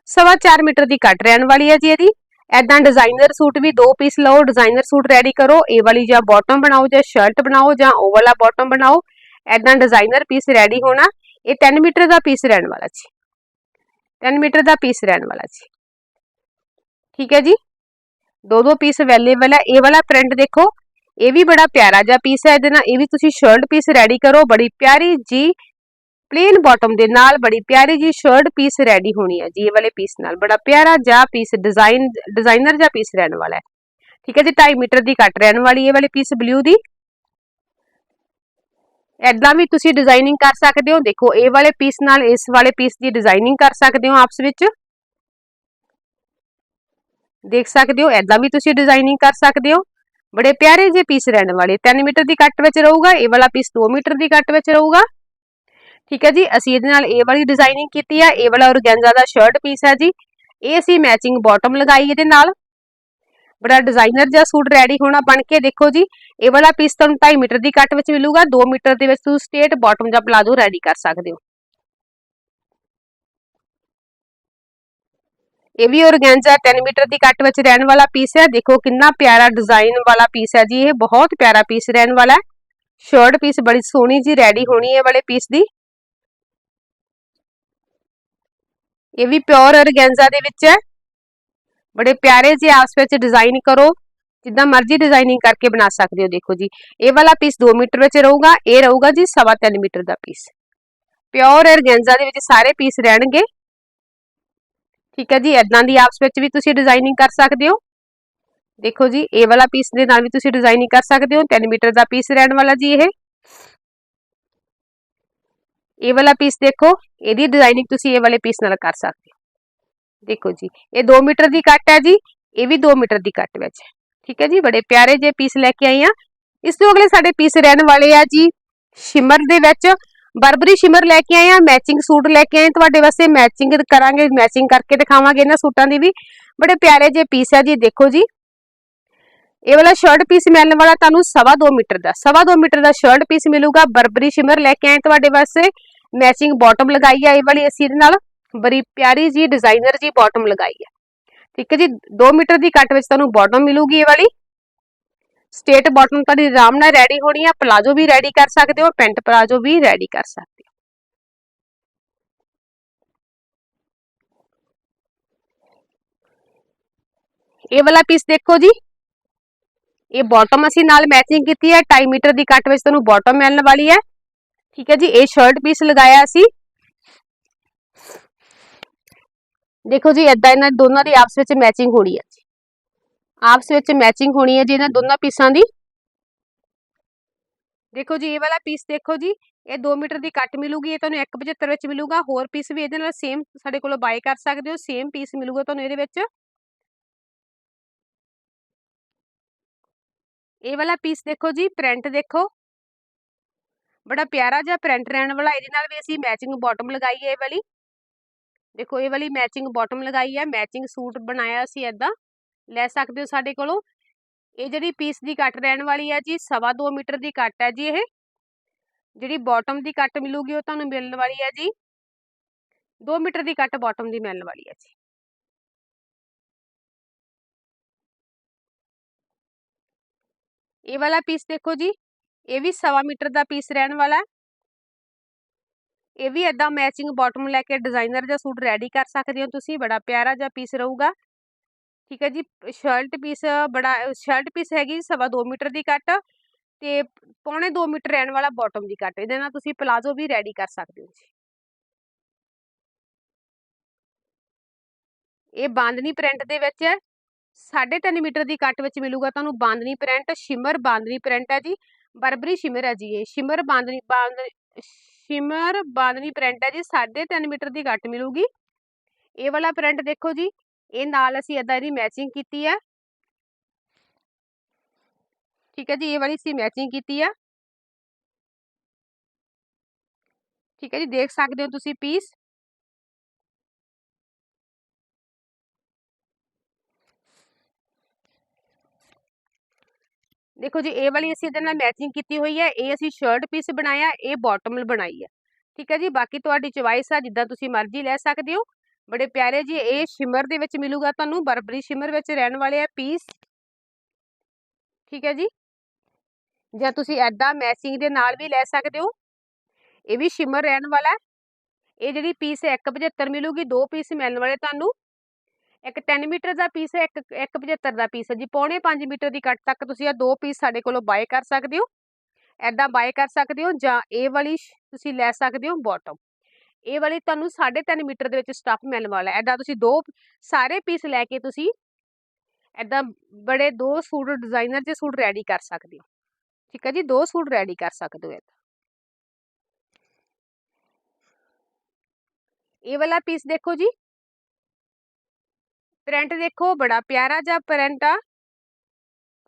ਸਵਾ 4 ਮੀਟਰ ਦੀ ਕੱਟ ਰਹਿਣ ਵਾਲੀ ਹੈ ਜੀ ਇਹਦੀ। ਐਦਾਂ ਡਿਜ਼ਾਈਨਰ ਸੂਟ ਵੀ ਦੋ ਪੀਸ ਲਓ ਡਿਜ਼ਾਈਨਰ ਸੂਟ ਰੈਡੀ ਕਰੋ। ਇਹ ਵਾਲੀ ਜਾਂ ਬਾਟਮ ਬਣਾਓ ਜਾਂ ਸ਼ਰਟ ਬਣਾਓ ਜਾਂ ਉਹ ਵਾਲਾ ਬਾਟਮ ਬਣਾਓ। ਐਦਾਂ ਡਿਜ਼ਾਈਨਰ ਪੀਸ ਰੈਡੀ ਹੋਣਾ। ਇਹ 3 ਮੀਟਰ ਦਾ ਪੀਸ ਰਹਿਣ ਵਾਲਾ ਜੀ। 3 ਮੀਟਰ ਦਾ ਪੀਸ ਰਹਿਣ ਵਾਲਾ ਜੀ। ਠੀਕ ਹੈ ਜੀ? ਦੋ ਦੋ ਪੀਸ ਅਵੇਲੇਬਲ ਹੈ। ਇਹ ਵਾਲਾ ਪ੍ਰਿੰਟ ਦੇਖੋ। ਇਹ ਵੀ ਬੜਾ ਪਿਆਰਾ ਜਿਹਾ ਪੀਸ ਹੈ। ਇਹਦੇ ਨਾਲ ਇਹ ਵੀ ਤੁਸੀਂ ਸ਼ਰਟ ਪੀਸ ਰੈਡੀ ਕਰੋ। ਬੜੀ ਪਿਆਰੀ ਜੀ ਪਲੇਨ ਬਾਟਮ ਦੇ ਨਾਲ ਬੜੀ ਪਿਆਰੀ ਜੀ ਸ਼ਰਟ ਪੀਸ ਰੈਡੀ ਹੋਣੀ ਹੈ ਜੀ। ਇਹ ਵਾਲੇ ਪੀਸ ਨਾਲ ਬੜਾ ਪਿਆਰਾ ਜਿਹਾ ਪੀਸ ਡਿਜ਼ਾਈਨ ਡਿਜ਼ਾਈਨਰ ਜਿਹਾ ਪੀਸ ਰਹਿਣ ਵਾਲਾ ਹੈ। ਠੀਕ ਹੈ ਜੀ? 2.5 ਮੀਟਰ ਦੀ ਕੱਟ ਰਹਿਣ ਵਾਲੀ ਇਹ ਵਾਲੇ ਪੀਸ ਬਲੂ ਦੀ। ਐਦਾਂ ਵੀ ਤੁਸੀਂ ਡਿਜ਼ਾਈਨਿੰਗ ਕਰ ਸਕਦੇ ਹੋ। ਦੇਖੋ, ਇਹ ਵਾਲੇ ਪੀਸ ਨਾਲ ਇਸ ਵਾਲੇ ਪੀਸ ਦੀ ਡਿਜ਼ਾਈਨਿੰਗ ਕਰ ਸਕਦੇ ਹੋ ਆਪਸ ਵਿੱਚ। ਦੇਖ ਸਕਦੇ ਹੋ ਐਦਾਂ ਵੀ ਤੁਸੀਂ ਡਿਜ਼ਾਈਨਿੰਗ ਕਰ ਸਕਦੇ ਹੋ। ਬੜੇ ਪਿਆਰੇ ਜਿਹੇ ਪੀਸ ਰਹਿਣ ਵਾਲੇ। 3 ਮੀਟਰ ਦੀ ਕੱਟ ਵਿੱਚ ਰਹੂਗਾ, ਇਹ ਵਾਲਾ ਪੀਸ 2 ਮੀਟਰ ਦੀ ਕੱਟ ਵਿੱਚ ਰਹੂਗਾ। ਠੀਕ ਹੈ ਜੀ, ਅਸੀਂ ਇਹਦੇ ਨਾਲ ਇਹ ਵਾਲੀ ਡਿਜ਼ਾਈਨਿੰਗ ਕੀਤੀ ਹੈ ਇਹ ਵਾਲਾ ਔਰਗੈਂਜ਼ਾ ਦਾ ਸ਼ਰਟ ਪੀਸ ਹੈ ਜੀ। ਇਹ ਅਸੀਂ ਮੈਚਿੰਗ ਬਾਟਮ ਲਗਾਈ ਇਹਦੇ ਨਾਲ। ਬੜਾ ਡਿਜ਼ਾਈਨਰ ਜਿਹਾ ਸੂਟ ਰੈਡੀ ਹੋਣਾ ਬਣ ਕੇ ਦੇਖੋ ਜੀ। ਇਹ ਵਾਲਾ ਪੀਸ ਤੁਹਾਨੂੰ 2.5 ਮੀਟਰ ਦੀ ਕੱਟ ਵਿੱਚ ਮਿਲੂਗਾ। 2 ਮੀਟਰ ਦੇ ਵਿੱਚ ਤੁਸੀਂ ਸਟੇਟ ਬਾਟਮ ਜਾਂ ਪਲਾਜ਼ੋ ਰੈਡੀ ਕਰ ਸਕਦੇ ਹੋ। ਇਹ ਵੀ ਔਰਗੈਂਜ਼ਾ 10 ਮੀਟਰ ਦੀ ਕੱਟ ਵਿੱਚ ਰਹਿਣ ਵਾਲਾ ਪੀਸ ਹੈ। ਦੇਖੋ ਕਿੰਨਾ ਪਿਆਰਾ ਡਿਜ਼ਾਈਨ ਵਾਲਾ ਪੀਸ ਹੈ ਜੀ। ਇਹ ਬਹੁਤ ਪਿਆਰਾ ਪੀਸ ਰਹਿਣ ਵਾਲਾ ਹੈ। ਸ਼ਰਟ ਪੀਸ ਬੜੀ ਸੋਹਣੀ ਜੀ ਰੈਡੀ ਹੋਣੀ ਹੈ ਵਾਲੇ ਪੀਸ ਦੀ। ਇਹ ਵੀ ਪਿਓਰ ਔਰਗੈਂਜ਼ਾ ਦੇ ਵਿੱਚ ਹੈ। ਬੜੇ ਪਿਆਰੇ ਜਿਹੇ ਆਪਸ ਵਿੱਚ ਡਿਜ਼ਾਈਨ ਕਰੋ ਜਿੱਦਾਂ ਮਰਜ਼ੀ ਡਿਜ਼ਾਈਨਿੰਗ ਕਰਕੇ ਬਣਾ ਸਕਦੇ ਹੋ ਦੇਖੋ ਜੀ ਇਹ ਵਾਲਾ ਪੀਸ 2 ਮੀਟਰ ਵਿੱਚ ਰਹੂਗਾ ਇਹ ਰਹੂਗਾ ਜੀ 3.5 ਮੀਟਰ ਦਾ ਪੀਸ ਪਿਓਰ ਔਰਗੈਂਜ਼ਾ ਦੇ ਵਿੱਚ ਸਾਰੇ ਪੀਸ ਰਹਿਣਗੇ ਠੀਕ ਹੈ ਜੀ ਇਦਾਂ ਦੀ ਆਪਸ ਵਿੱਚ ਵੀ ਤੁਸੀਂ ਡਿਜ਼ਾਈਨਿੰਗ ਕਰ ਸਕਦੇ ਹੋ ਦੇਖੋ ਜੀ ਇਹ ਵਾਲਾ ਪੀਸ ਦੇ ਨਾਲ ਵੀ ਤੁਸੀਂ ਡਿਜ਼ਾਈਨਿੰਗ ਕਰ ਸਕਦੇ ਹੋ 3 ਮੀਟਰ ਦਾ ਪੀਸ ਰਹਿਣ ਵਾਲਾ ਜੀ ਇਹ ਇਹ ਵਾਲਾ ਪੀਸ ਦੇਖੋ ਇਹਦੀ ਡਿਜ਼ਾਈਨਿੰਗ ਤੁਸੀਂ ਇਹ ਵਾਲੇ ਪੀਸ ਨਾਲ ਕਰ ਸਕਦੇ ਹੋ ਦੇਖੋ ਜੀ, ਇਹ 2 ਮੀਟਰ ਦੀ ਕੱਟ ਹੈ ਜੀ, ਇਹ ਵੀ 2 ਮੀਟਰ ਦੀ ਕੱਟ ਵਿੱਚ ਠੀਕ ਹੈ ਜੀ, ਬੜੇ ਪਿਆਰੇ ਜੇ ਪੀਸ ਲੈ ਕੇ ਆਈ ਆ ਇਸ ਤੋਂ ਅਗਲੇ ਸਾਡੇ ਪੀਸ ਰਹਿਣ ਵਾਲੇ ਆ ਜੀ, ਸ਼ਿਮਰ ਦੇ ਵਿੱਚ। ਬਰਬਰੀ ਸ਼ਿਮਰ ਲੈ ਕੇ ਆਏ ਆ ਮੈਚਿੰਗ ਸੂਟ ਲੈ ਕੇ ਆਏ ਤੁਹਾਡੇ ਵਾਸਤੇ ਮੈਚਿੰਗ ਕਰਾਂਗੇ ਮੈਚਿੰਗ ਕਰਕੇ ਦਿਖਾਵਾਂਗੇ ਇਹਨਾਂ ਸੂਟਾਂ ਦੀ ਵੀ। ਬੜੇ ਪਿਆਰੇ ਜੇ ਪੀਸ ਆ ਜੀ, ਦੇਖੋ ਜੀ। ਇਹ ਵਾਲਾ ਸ਼ਰਟ ਪੀਸ ਮਿਲਣ ਵਾਲਾ ਤੁਹਾਨੂੰ 2.5 ਮੀਟਰ ਦਾ 2.5 ਮੀਟਰ ਦਾ ਸ਼ਰਟ ਪੀਸ ਮਿਲੂਗਾ। ਬਰਬਰੀ ਸ਼ਿਮਰ ਲੈ ਕੇ ਆਏ ਤੁਹਾਡੇ ਵਾਸਤੇ। ਮੈਚਿੰਗ ਬਾਟਮ ਲਗਾਈ ਆ ਇਹ ਵਾਲੀ, ਅਸੀਂ ਇਹਦੇ ਨਾਲ ਬੜੀ ਪਿਆਰੀ ਜੀ ਡਿਜ਼ਾਈਨਰ ਜੀ ਬਾਟਮ ਲਗਾਈ ਹੈ। ਠੀਕ ਹੈ ਜੀ 2 ਮੀਟਰ ਦੀ ਕੱਟ ਵਿੱਚ ਤੁਹਾਨੂੰ ਬਾਟਮ ਮਿਲੂਗੀ ਇਹ ਵਾਲੀ। ਸਟੇਟ ਬਾਟਮ ਤੁਹਾਡੀ ਆਰਾਮ ਨਾਲ ਰੈਡੀ ਹੋਣੀ ਹੈ ਪਲਾਜੋ ਵੀ ਰੈਡੀ ਕਰ ਸਕਦੇ ਹੋ ਪੈਂਟ ਪਲਾਜੋ ਵੀ ਰੈਡੀ ਕਰ ਸਕਦੇ ਹੋ। ਇਹ ਵਾਲਾ ਪੀਸ ਦੇਖੋ ਜੀ। ਇਹ ਬਾਟਮ ਅਸੀਂ ਨਾਲ ਮੈਚਿੰਗ ਕੀਤੀ ਹੈ 2.5 ਮੀਟਰ ਦੀ ਕੱਟ ਵਿੱਚ ਤੁਹਾਨੂੰ ਬਾਟਮ ਮਿਲਣ ਵਾਲੀ ਹੈ। ਠੀਕ ਹੈ ਜੀ, ਇਹ ਸ਼ਰਟ ਪੀਸ ਲਗਾਇਆ ਅਸੀਂ ਦੇਖੋ ਜੀ ਇਦਾਂ ਇਹਨਾਂ ਦੋਨਾਂ ਦੀ ਆਪਸ ਵਿੱਚ ਮੈਚਿੰਗ ਹੋਣੀ ਹੈ ਜੀ। ਆਪਸ ਵਿੱਚ ਮੈਚਿੰਗ ਹੋਣੀ ਹੈ ਜੀ ਇਹਨਾਂ ਦੋਨਾਂ ਪੀਸਾਂ ਦੀ। ਦੇਖੋ ਜੀ, ਇਹ ਵਾਲਾ ਪੀਸ ਦੇਖੋ ਜੀ, ਇਹ 2 ਮੀਟਰ ਦੀ ਕੱਟ ਮਿਲੂਗੀ, ਇਹ ਤੁਹਾਨੂੰ 175 ਵਿੱਚ ਮਿਲੂਗਾ। ਹੋਰ ਪੀਸ ਵੀ ਇਹਦੇ ਨਾਲ ਸੇਮ ਸਾਡੇ ਕੋਲੋਂ ਬਾਈ ਕਰ ਸਕਦੇ ਹੋ ਸੇਮ ਪੀਸ ਮਿਲੂਗਾ ਤੁਹਾਨੂੰ ਇਹਦੇ ਵਿੱਚ। ਇਹ ਵਾਲਾ ਪੀਸ ਦੇਖੋ ਜੀ ਪ੍ਰਿੰਟ ਦੇਖੋ। ਬੜਾ ਪਿਆਰਾ ਜਿਹਾ ਪ੍ਰਿੰਟ ਰਹਿਣ ਵਾਲਾ, ਇਹਦੇ ਨਾਲ ਵੀ ਅਸੀਂ ਮੈਚਿੰਗ ਬਾਟਮ ਲਗਾਈ ਹੈ ਇਹ ਵਾਲੀ। ਦੇਖੋ, ਇਹ ਵਾਲੀ ਮੈਚਿੰਗ ਬਾਟਮ ਲਗਾਈ ਹੈ ਮੈਚਿੰਗ ਸੂਟ ਬਣਾਇਆ ਸੀ ਐਦਾਂ ਲੈ ਸਕਦੇ ਹੋ ਸਾਡੇ ਕੋਲੋਂ। ਇਹ ਜਿਹੜੀ ਪੀਸ ਦੀ ਕੱਟ ਰਹਿਣ ਵਾਲੀ ਹੈ ਜੀ, ਸਵਾ 2 ਮੀਟਰ ਦੀ ਕੱਟ ਹੈ ਜੀ ਇਹ। ਜਿਹੜੀ ਬਾਟਮ ਦੀ ਕੱਟ ਮਿਲੂਗੀ, ਉਹ ਤੁਹਾਨੂੰ ਮਿਲਣ ਵਾਲੀ ਹੈ ਜੀ। 2 ਮੀਟਰ ਦੀ ਕੱਟ ਬਾਟਮ ਦੀ ਮਿਲਣ ਵਾਲੀ ਹੈ ਜੀ। ਇਹ ਵਾਲਾ ਪੀਸ ਦੇਖੋ ਜੀ, ਇਹ ਵੀ ਸਵਾ ਮੀਟਰ ਦਾ ਪੀਸ ਰਹਿਣ ਵਾਲਾ ਹੈ। ਇਹ ਵੀ ਇਦਾਂ ਮੈਚਿੰਗ ਬਾਟਮ ਲੈ ਕੇ ਡਿਜ਼ਾਈਨਰ ਜਾਂ ਸੂਟ ਰੈਡੀ ਕਰ ਸਕਦੇ ਹੋ ਤੁਸੀਂ, ਬੜਾ ਪਿਆਰਾ ਜਿਹਾ ਪੀਸ ਰਹੂਗਾ। ਠੀਕ ਹੈ ਜੀ ਸ਼ਰਟ ਪੀਸ ਬੜਾ ਸ਼ਰਟ ਪੀਸ ਹੈਗੀ ਸਵਾ 2 ਮੀਟਰ ਦੀ ਕੱਟ ਤੇ ਪੌਣੇ 2 ਮੀਟਰ ਰਹਿਣ ਵਾਲਾ ਬਾਟਮ ਦੀ ਕੱਟ, ਇਹਦੇ ਨਾਲ ਤੁਸੀਂ ਪਲਾਜ਼ੋ ਵੀ ਰੈਡੀ ਕਰ ਸਕਦੇ ਹੋ ਜੀ। ਇਹ ਬਾਂਦਨੀ ਪ੍ਰਿੰਟ ਦੇ ਵਿੱਚ ਹੈ 3.5 ਮੀਟਰ ਦੀ ਕੱਟ ਵਿੱਚ ਮਿਲੂਗਾ ਤੁਹਾਨੂੰ bandhani print shimmer bandhani print ਹੈ ਜੀ, ਬਰਬਰੀ ਸ਼ਿਮਰ ਹੈ ਜੀ ਇਹ shimmer bandhani bandhani shimmer, bandhani print ਹੈ ਜੀ 3.5 ਮੀਟਰ ਦੀ ਕੱਟ ਮਿਲੂਗੀ। ਇਹ ਵਾਲਾ ਪ੍ਰਿੰਟ ਦੇਖੋ ਜੀ, ਇਹ ਨਾਲ ਅਸੀਂ ਇਦਾਂ ਇਹਦੀ ਮੈਚਿੰਗ ਕੀਤੀ ਹੈ। ਠੀਕ ਹੈ ਜੀ, ਇਹ ਵਾਲੀ ਅਸੀਂ ਮੈਚਿੰਗ ਕੀਤੀ ਆ ਠੀਕ ਹੈ ਜੀ, ਦੇਖ ਸਕਦੇ ਹੋ ਤੁਸੀਂ ਪੀਸ ਦੇਖੋ ਜੀ, ਇਹ ਵਾਲੀ ਅਸੀਂ ਇਹਦੇ ਨਾਲ ਮੈਚਿੰਗ ਕੀਤੀ ਹੋਈ ਹੈ, ਇਹ ਅਸੀਂ ਸ਼ਰਟ ਪੀਸ ਬਣਾਇਆ ਇਹ ਬਾਟਮ ਬਣਾਈ ਹੈ। ਠੀਕ ਹੈ ਜੀ, ਬਾਕੀ ਤੁਹਾਡੀ ਚੁਆਇਸ ਆ, ਜਿੱਦਾਂ ਤੁਸੀਂ ਮਰਜ਼ੀ ਲੈ ਸਕਦੇ ਹੋ। ਬੜੇ ਪਿਆਰੇ ਜੀ, ਇਹ ਸ਼ਿਮਰ ਦੇ ਵਿੱਚ ਮਿਲੂਗਾ ਤੁਹਾਨੂੰ, ਬਰਬਰੀ ਸ਼ਿਮਰ ਵਿੱਚ ਰਹਿਣ ਵਾਲੇ ਆ ਪੀਸ ਠੀਕ ਹੈ ਜੀ? ਜਾਂ ਤੁਸੀਂ ਐਦਾਂ ਮੈਚਿੰਗ ਦੇ ਨਾਲ ਵੀ ਲੈ ਸਕਦੇ ਹੋ। ਇਹ ਵੀ ਸ਼ਿਮਰ ਰਹਿਣ ਵਾਲਾ ਇਹ ਜਿਹੜੀ ਪੀਸ ਹੈ 175 ਮਿਲੂਗੀ, ਦੋ ਪੀਸ ਮਿਲਣ ਵਾਲੇ ਤੁਹਾਨੂੰ। ਇੱਕ 10 ਮੀਟਰ ਦਾ ਪੀਸ ਹੈ, ਇੱਕ 175 ਦਾ ਪੀਸ ਹੈ। ਜੀ, ਪੌਣੇ 5 ਮੀਟਰ ਦੀ ਕੱਟ ਤੱਕ ਤੁਸੀਂ ਇਹ ਦੋ ਪੀਸ ਸਾਡੇ ਕੋਲੋਂ ਬਾਏ ਕਰ ਸਕਦੇ ਹੋ। ਐਦਾਂ ਬਾਏ ਕਰ ਸਕਦੇ ਹੋ ਜਾਂ ਇਹ ਵਾਲੀ ਤੁਸੀਂ ਲੈ ਸਕਦੇ ਹੋ ਬਾਟਮ ਇਹ ਵਾਲੀ ਤੁਹਾਨੂੰ 3.5 ਮੀਟਰ ਦੇ ਵਿੱਚ ਸਟਫ ਮਿਲਣ ਵਾਲਾ ਹੈ। ਐਦਾਂ ਤੁਸੀਂ ਦੋ ਸਾਰੇ ਪੀਸ ਲੈ ਕੇ ਤੁਸੀਂ ਐਦਾਂ ਬੜੇ ਦੋ ਸੂਟ ਡਿਜ਼ਾਈਨਰ ਦੇ ਸੂਟ ਰੈਡੀ ਕਰ ਸਕਦੇ ਹੋ। ਠੀਕ ਹੈ ਜੀ, ਦੋ ਸੂਟ ਰੈਡੀ ਕਰ ਸਕਦੇ ਹੋ ਇਹ ਵਾਲਾ ਪੀਸ ਦੇਖੋ ਜੀ ਪ੍ਰਿੰਟ ਦੇਖੋ, ਬੜਾ ਪਿਆਰਾ ਜਿਹਾ ਪ੍ਰਿੰਟ ਆ।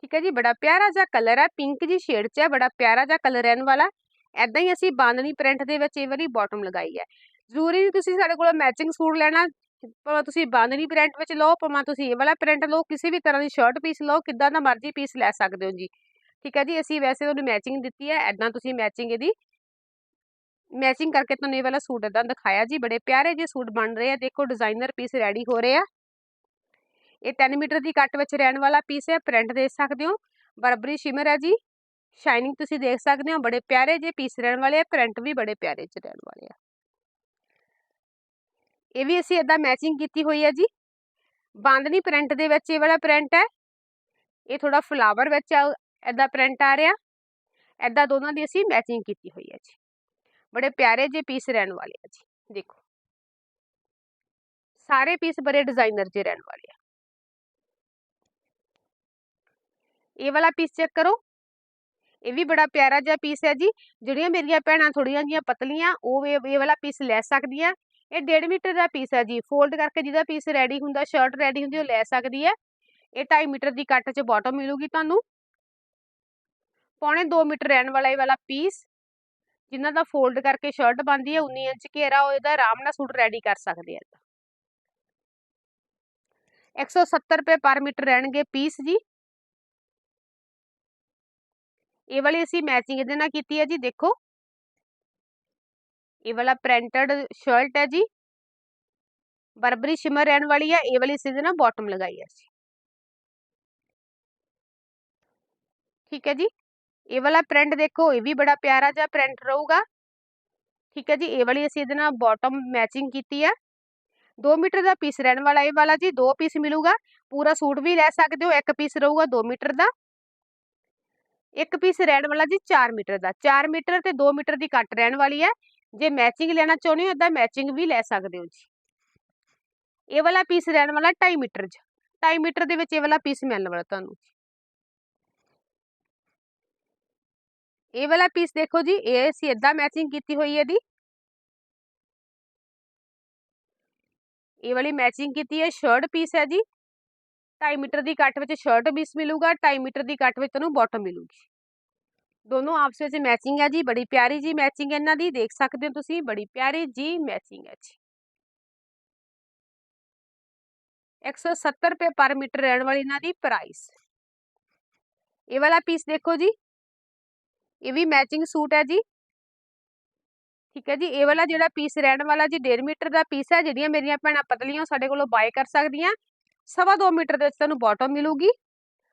ਠੀਕ ਹੈ ਜੀ, ਬੜਾ ਪਿਆਰਾ ਜਿਹਾ ਕਲਰ ਆ ਪਿੰਕ ਜੀ ਸ਼ੇਡ 'ਚ ਆ, ਬੜਾ ਪਿਆਰਾ ਜਿਹਾ ਕਲਰ ਰਹਿਣ ਵਾਲਾ। ਐਦਾਂ ਹੀ ਅਸੀਂ ਬਾਂਦਨੀ ਪ੍ਰਿੰਟ ਦੇ ਵਿੱਚ ਇਹ ਵਾਲੀ ਬਾਟਮ ਲਗਾਈ ਹੈ। ਜ਼ਰੂਰੀ ਨਹੀਂ ਤੁਸੀਂ ਸਾਡੇ ਕੋਲੋਂ ਮੈਚਿੰਗ ਸੂਟ ਲੈਣਾ, ਭਾਵੇਂ ਤੁਸੀਂ ਬਾਂਦਨੀ ਪ੍ਰਿੰਟ ਵਿੱਚ ਲਓ, ਭਾਵੇਂ ਤੁਸੀਂ ਇਹ ਵਾਲਾ ਪ੍ਰਿੰਟ ਲਓ, ਕਿਸੇ ਵੀ ਤਰ੍ਹਾਂ ਦੀ ਸ਼ਰਟ ਪੀਸ ਲਓ, ਕਿੱਦਾਂ ਦਾ ਮਰਜ਼ੀ ਪੀਸ ਲੈ ਸਕਦੇ ਹੋ ਜੀ। ਠੀਕ ਹੈ ਜੀ, ਅਸੀਂ ਵੈਸੇ ਤੁਹਾਨੂੰ ਮੈਚਿੰਗ ਦਿੱਤੀ ਹੈ ਐਦਾਂ ਤੁਸੀਂ ਮੈਚਿੰਗ ਇਹਦੀ ਮੈਚਿੰਗ ਕਰਕੇ ਤੁਹਾਨੂੰ ਇਹ ਵਾਲਾ ਸੂਟ ਇਦਾਂ ਦਿਖਾਇਆ ਜੀ, ਬੜੇ ਪਿਆਰੇ ਜਿਹੇ ਸੂਟ ਬਣ ਰਹੇ ਆ। ਦੇਖੋ ਡਿਜ਼ਾਈਨਰ ਪੀਸ ਰੈਡੀ ਹੋ ਰਹੇ ਆ। ਇਹ 10 ਮੀਟਰ ਦੀ ਕੱਟ ਵਿੱਚ ਰਹਿਣ ਵਾਲਾ ਪੀਸ ਹੈ ਪ੍ਰਿੰਟ ਦੇਖ ਸਕਦੇ ਹੋ। ਬਰਬਰੀ ਸ਼ਿਮਰ ਹੈ ਜੀ। ਸ਼ਾਈਨਿੰਗ ਤੁਸੀਂ ਦੇਖ ਸਕਦੇ ਹੋ, ਬੜੇ ਪਿਆਰੇ ਜਿਹੇ ਪੀਸ ਰਹਿਣ ਵਾਲੇ ਆ ਪ੍ਰਿੰਟ ਵੀ ਬੜੇ ਪਿਆਰੇ 'ਚ ਰਹਿਣ ਵਾਲੇ ਆ। ਇਹ ਵੀ ਅਸੀਂ ਇਦਾਂ ਮੈਚਿੰਗ ਕੀਤੀ ਹੋਈ ਹੈ ਜੀ। ਬਾਂਦਨੀ ਪ੍ਰਿੰਟ ਦੇ ਵਿੱਚ ਇਹ ਵਾਲਾ ਪ੍ਰਿੰਟ ਹੈ। ਇਹ ਥੋੜਾ ਫਲਾਵਰ ਵਿੱਚ ਇਦਾਂ ਪ੍ਰਿੰਟ ਆ ਰਿਹਾ। ਇਦਾਂ ਦੋਨਾਂ ਦੀ ਅਸੀਂ ਮੈਚਿੰਗ ਕੀਤੀ ਹੋਈ ਹੈ ਜੀ। ਬੜੇ ਪਿਆਰੇ ਜਿਹੇ ਪੀਸ ਰਹਿਣ ਵਾਲੇ ਆ ਜੀ, ਦੇਖੋ। ਸਾਰੇ ਪੀਸ ਬੜੇ ਡਿਜ਼ਾਈਨਰ ਜਿਹੇ ਰਹਿਣ ਵਾਲੇ ਆ। ਇਹ ਵਾਲਾ ਪੀਸ ਚੈੱਕ ਕਰੋ। ਇਹ ਵੀ ਬੜਾ ਪਿਆਰਾ ਜਿਹਾ ਪੀਸ ਹੈ ਜੀ। ਜਿਹੜੀਆਂ ਮੇਰੀਆਂ ਭੈਣਾਂ ਥੋੜੀਆਂ ਜੀਆਂ ਪਤਲੀਆਂ, ਉਹ ਇਹ ਵਾਲਾ ਪੀਸ ਲੈ ਸਕਦੀਆਂ। ਇਹ 1.5 ਮੀਟਰ ਦਾ ਪੀਸ ਹੈ ਜੀ। ਫੋਲਡ ਕਰਕੇ ਜਿਹਦਾ ਪੀਸ ਰੈਡੀ ਹੁੰਦਾ ਸ਼ਰਟ ਰੈਡੀ ਹੁੰਦੀ, ਉਹ ਲੈ ਸਕਦੀ ਹੈ। ਇਹ 2.5 ਮੀਟਰ ਦੀ ਕੱਟ 'ਚ ਬਾਟਮ ਮਿਲੂਗੀ ਤੁਹਾਨੂੰ। ਪੌਣੇ 2 ਮੀਟਰ ਰਹਿਣ ਵਾਲਾ ਇਹ ਵਾਲਾ ਪੀਸ ਜਿਨ੍ਹਾਂ ਦਾ ਫੋਲਡ ਕਰਕੇ ਸ਼ਰਟ ਬਣਦੀ ਹੈ 19 ਇੰਚ ਘੇਰਾ ਉਹ ਇਹਦਾ ਆਰਾਮ ਨਾਲ ਸੂਟ ਰੈਡੀ ਕਰ ਸਕਦੇ ਆ। 170 ਰੁਪਏ ਪਰ ਮੀਟਰ ਰਹਿਣਗੇ ਪੀਸ ਜੀ। ਇਹ ਵਾਲੀ ਅਸੀਂ ਮੈਚਿੰਗ ਇਹਦੇ ਨਾਲ ਕੀਤੀ ਹੈ ਜੀ, ਦੇਖੋ। ਇਹ ਵਾਲਾ ਪ੍ਰਿੰਟਡ ਸ਼ਰਟ ਹੈ ਜੀ। ਬਰਬਰੀ ਸ਼ਿਮਰ ਰਹਿਣ ਵਾਲੀ ਹੈ, ਇਹ ਵਾਲੀ ਅਸੀਂ ਇਹਦੇ ਨਾਲ ਬਾਟਮ ਲਗਾਈ ਹੈ ਜੀ। ਠੀਕ ਹੈ ਜੀ। ਇਹ ਵਾਲਾ ਪ੍ਰਿੰਟ ਦੇਖੋ, ਇਹ ਵੀ ਬੜਾ ਪਿਆਰਾ ਜਿਹਾ ਪ੍ਰਿੰਟ ਰਹੂਗਾ। ਠੀਕ ਹੈ ਜੀ, ਇਹ ਵਾਲੀ ਅਸੀਂ ਇਹਦੇ ਨਾਲ ਬਾਟਮ ਮੈਚਿੰਗ ਕੀਤੀ ਹੈ। 2 ਮੀਟਰ ਦਾ ਪੀਸ ਰਹਿਣ ਵਾਲਾ ਇਹ ਵਾਲਾ ਜੀ, ਦੋ ਪੀਸ ਮਿਲੂਗਾ। ਪੂਰਾ ਸੂਟ ਵੀ ਲੈ ਸਕਦੇ ਹੋ, ਇੱਕ ਪੀਸ ਰਹੂਗਾ 2 ਮੀਟਰ ਦਾ। ਇੱਕ ਪੀਸ ਰਹਿਣ ਵਾਲਾ ਜੀ 4 ਮੀਟਰ ਦਾ 4 ਮੀਟਰ ਤੇ 2 ਮੀਟਰ ਦੀ ਕੱਟ ਰਹਿਣ ਵਾਲੀ ਹੈ, ਜੇ ਮੈਚਿੰਗ ਲੈਣਾ ਚਾਹੁੰਦੇ ਹੋ ਤਾਂ ਮੈਚਿੰਗ ਵੀ ਲੈ ਸਕਦੇ ਹੋ ਜੀ। ਇਹ ਵਾਲਾ ਪੀਸ ਰਹਿਣ ਵਾਲਾ 2.5 ਮੀਟਰ 'ਚ 2.5 ਮੀਟਰ ਦੇ ਵਿੱਚ ਇਹ ਵਾਲਾ ਪੀਸ ਮਿਲਣ ਵਾਲਾ ਤੁਹਾਨੂੰ। ਇਹ ਵਾਲਾ ਪੀਸ ਦੇਖੋ ਜੀ, ਇਹ ਅਸੀਂ ਇਦਾਂ ਮੈਚਿੰਗ ਕੀਤੀ ਹੋਈ ਹੈ ਦੀ ਇਹ ਵਾਲੀ ਮੈਚਿੰਗ ਕੀਤੀ ਹੈ ਸ਼ਰਟ ਪੀਸ ਹੈ ਜੀ। 2.5 ਮੀਟਰ ਦੀ ਕੱਟ ਵਿੱਚ ਸ਼ਰਟ ਪੀਸ ਮਿਲੂਗਾ 2.5 ਮੀਟਰ ਦੀ ਕੱਟ ਵਿੱਚ ਤੁਹਾਨੂੰ ਬਾਟਮ ਮਿਲੂਗੀ। ਦੋਨੋਂ ਆਪਸ ਵਿੱਚ ਮੈਚਿੰਗ ਹੈ ਜੀ, ਬੜੀ ਪਿਆਰੀ ਜੀ ਮੈਚਿੰਗ ਇਹਨਾਂ ਦੀ, ਦੇਖ ਸਕਦੇ ਹੋ ਤੁਸੀਂ, ਬੜੀ ਪਿਆਰੀ ਜੀ ਮੈਚਿੰਗ ਹੈ ਜੀ। 170 ਰੁਪਏ ਪਰ ਮੀਟਰ ਰਹਿਣ ਵਾਲੀ ਇਹਨਾਂ ਦੀ ਪ੍ਰਾਈਸ ਇਹ ਵਾਲਾ ਪੀਸ ਦੇਖੋ ਜੀ। ਇਹ ਵੀ ਮੈਚਿੰਗ ਸੂਟ ਹੈ ਜੀ। ਠੀਕ ਹੈ ਜੀ, ਇਹ ਵਾਲਾ ਜਿਹੜਾ ਪੀਸ ਰਹਿਣ ਵਾਲਾ ਜੀ 1.5 ਮੀਟਰ ਦਾ ਪੀਸ ਹੈ, ਜਿਹੜੀਆਂ ਮੇਰੀਆਂ ਭੈਣਾਂ ਪਤਲੀਆਂ ਸਾਡੇ ਕੋਲੋਂ ਬਾਏ ਕਰ ਸਕਦੀਆਂ। ਸਵਾ 2 ਮੀਟਰ ਦੇ ਵਿੱਚ ਤੁਹਾਨੂੰ ਬਾਟਮ ਮਿਲੂਗੀ।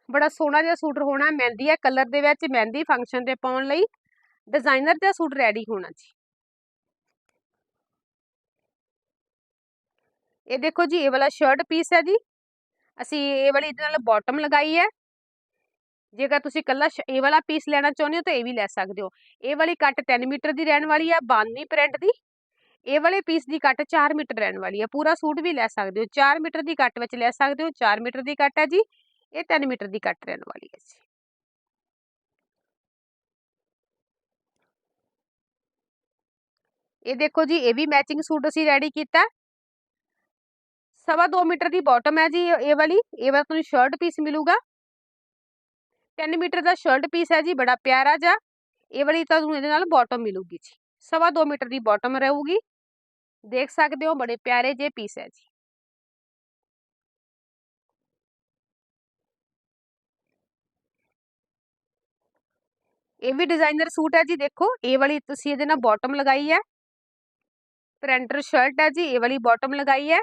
ਬੜਾ ਸੋਹਣਾ ਜਿਹਾ ਸੂਟ ਹੋਣਾ, ਮਹਿੰਦੀ ਹੈ ਕਲਰ ਦੇ ਵਿੱਚ, ਮਹਿੰਦੀ ਫੰਕਸ਼ਨ ਤੇ ਪਾਉਣ ਲਈ। ਡਿਜ਼ਾਈਨਰ ਦਾ ਸੂਟ ਰੈਡੀ ਹੋਣਾ ਜੀ। ਇਹ ਦੇਖੋ ਜੀ, ਇਹ ਵਾਲਾ ਸ਼ਰਟ ਪੀਸ ਹੈ ਜੀ। ਅਸੀਂ ਇਹ ਵਾਲੀ ਇਹਦੇ ਨਾਲ ਬਾਟਮ ਲਗਾਈ ਹੈ। ਜੇਕਰ ਤੁਸੀਂ ਕੱਲਾ ਇਹ ਵਾਲਾ ਪੀਸ ਲੈਣਾ ਚਾਹੁੰਦੇ ਹੋ ਤਾਂ ਇਹ ਵੀ ਲੈ ਸਕਦੇ ਹੋ। ਇਹ ਵਾਲੀ ਕੱਟ 3 ਮੀਟਰ ਦੀ ਰਹਿਣ ਵਾਲੀ ਹੈ ਬਾਨੀ ਪ੍ਰਿੰਟ ਦੀ। ਇਹ ਵਾਲੇ ਪੀਸ ਦੀ ਕੱਟ 4 ਮੀਟਰ ਰਹਿਣ ਵਾਲੀ ਹੈ ਪੂਰਾ ਸੂਟ ਵੀ ਲੈ ਸਕਦੇ ਹੋ 4 ਮੀਟਰ ਦੀ ਕੱਟ ਵਿੱਚ ਲੈ ਸਕਦੇ ਹੋ 4 ਮੀਟਰ ਦੀ ਕੱਟ ਹੈ ਜੀ, ਇਹ 3 ਮੀਟਰ ਦੀ ਕੱਟ ਰਹਿਣ ਵਾਲੀ ਹੈ ਜੀ। ਇਹ ਦੇਖੋ ਜੀ, ਇਹ ਵੀ ਮੈਚਿੰਗ ਸੂਟ ਅਸੀਂ ਰੈਡੀ ਕੀਤਾ। ਸਵਾ 2 ਮੀਟਰ ਦੀ ਬਾਟਮ ਹੈ ਜੀ ਇਹ ਵਾਲੀ, ਇਹ ਵਾਲਾ ਤੁਹਾਨੂੰ ਸ਼ਰਟ ਪੀਸ ਮਿਲੂਗਾ। 3 ਮੀਟਰ ਦਾ ਸ਼ਰਟ ਪੀਸ ਹੈ ਜੀ, ਬੜਾ ਪਿਆਰਾ ਜਿਹਾ, ਇਹ ਵਾਲੀ ਤੁਹਾਨੂੰ ਇਹਦੇ ਨਾਲ ਬਾਟਮ ਮਿਲੂਗੀ ਜੀ। ਸਵਾ 2 ਮੀਟਰ ਦੀ ਬਾਟਮ ਰਹੂਗੀ। ਦੇਖ ਸਕਦੇ ਹੋ ਬੜੇ ਪਿਆਰੇ ਜੇ ਪੀਸ ਹੈ ਜੀ ਇਹ ਵੀ ਡਿਜ਼ਾਈਨਰ ਸੂਟ ਹੈ ਜੀ ਦੇਖੋ ਇਹ ਵਾਲੀ ਤੁਸੀਂ ਇਹਦੇ ਨਾਲ ਬਾਟਮ ਲਗਾਈ ਹੈ ਪ੍ਰਿੰਟਰ ਸ਼ਰਟ ਹੈ ਜੀ ਇਹ ਵਾਲੀ ਬਾਟਮ ਲਗਾਈ ਹੈ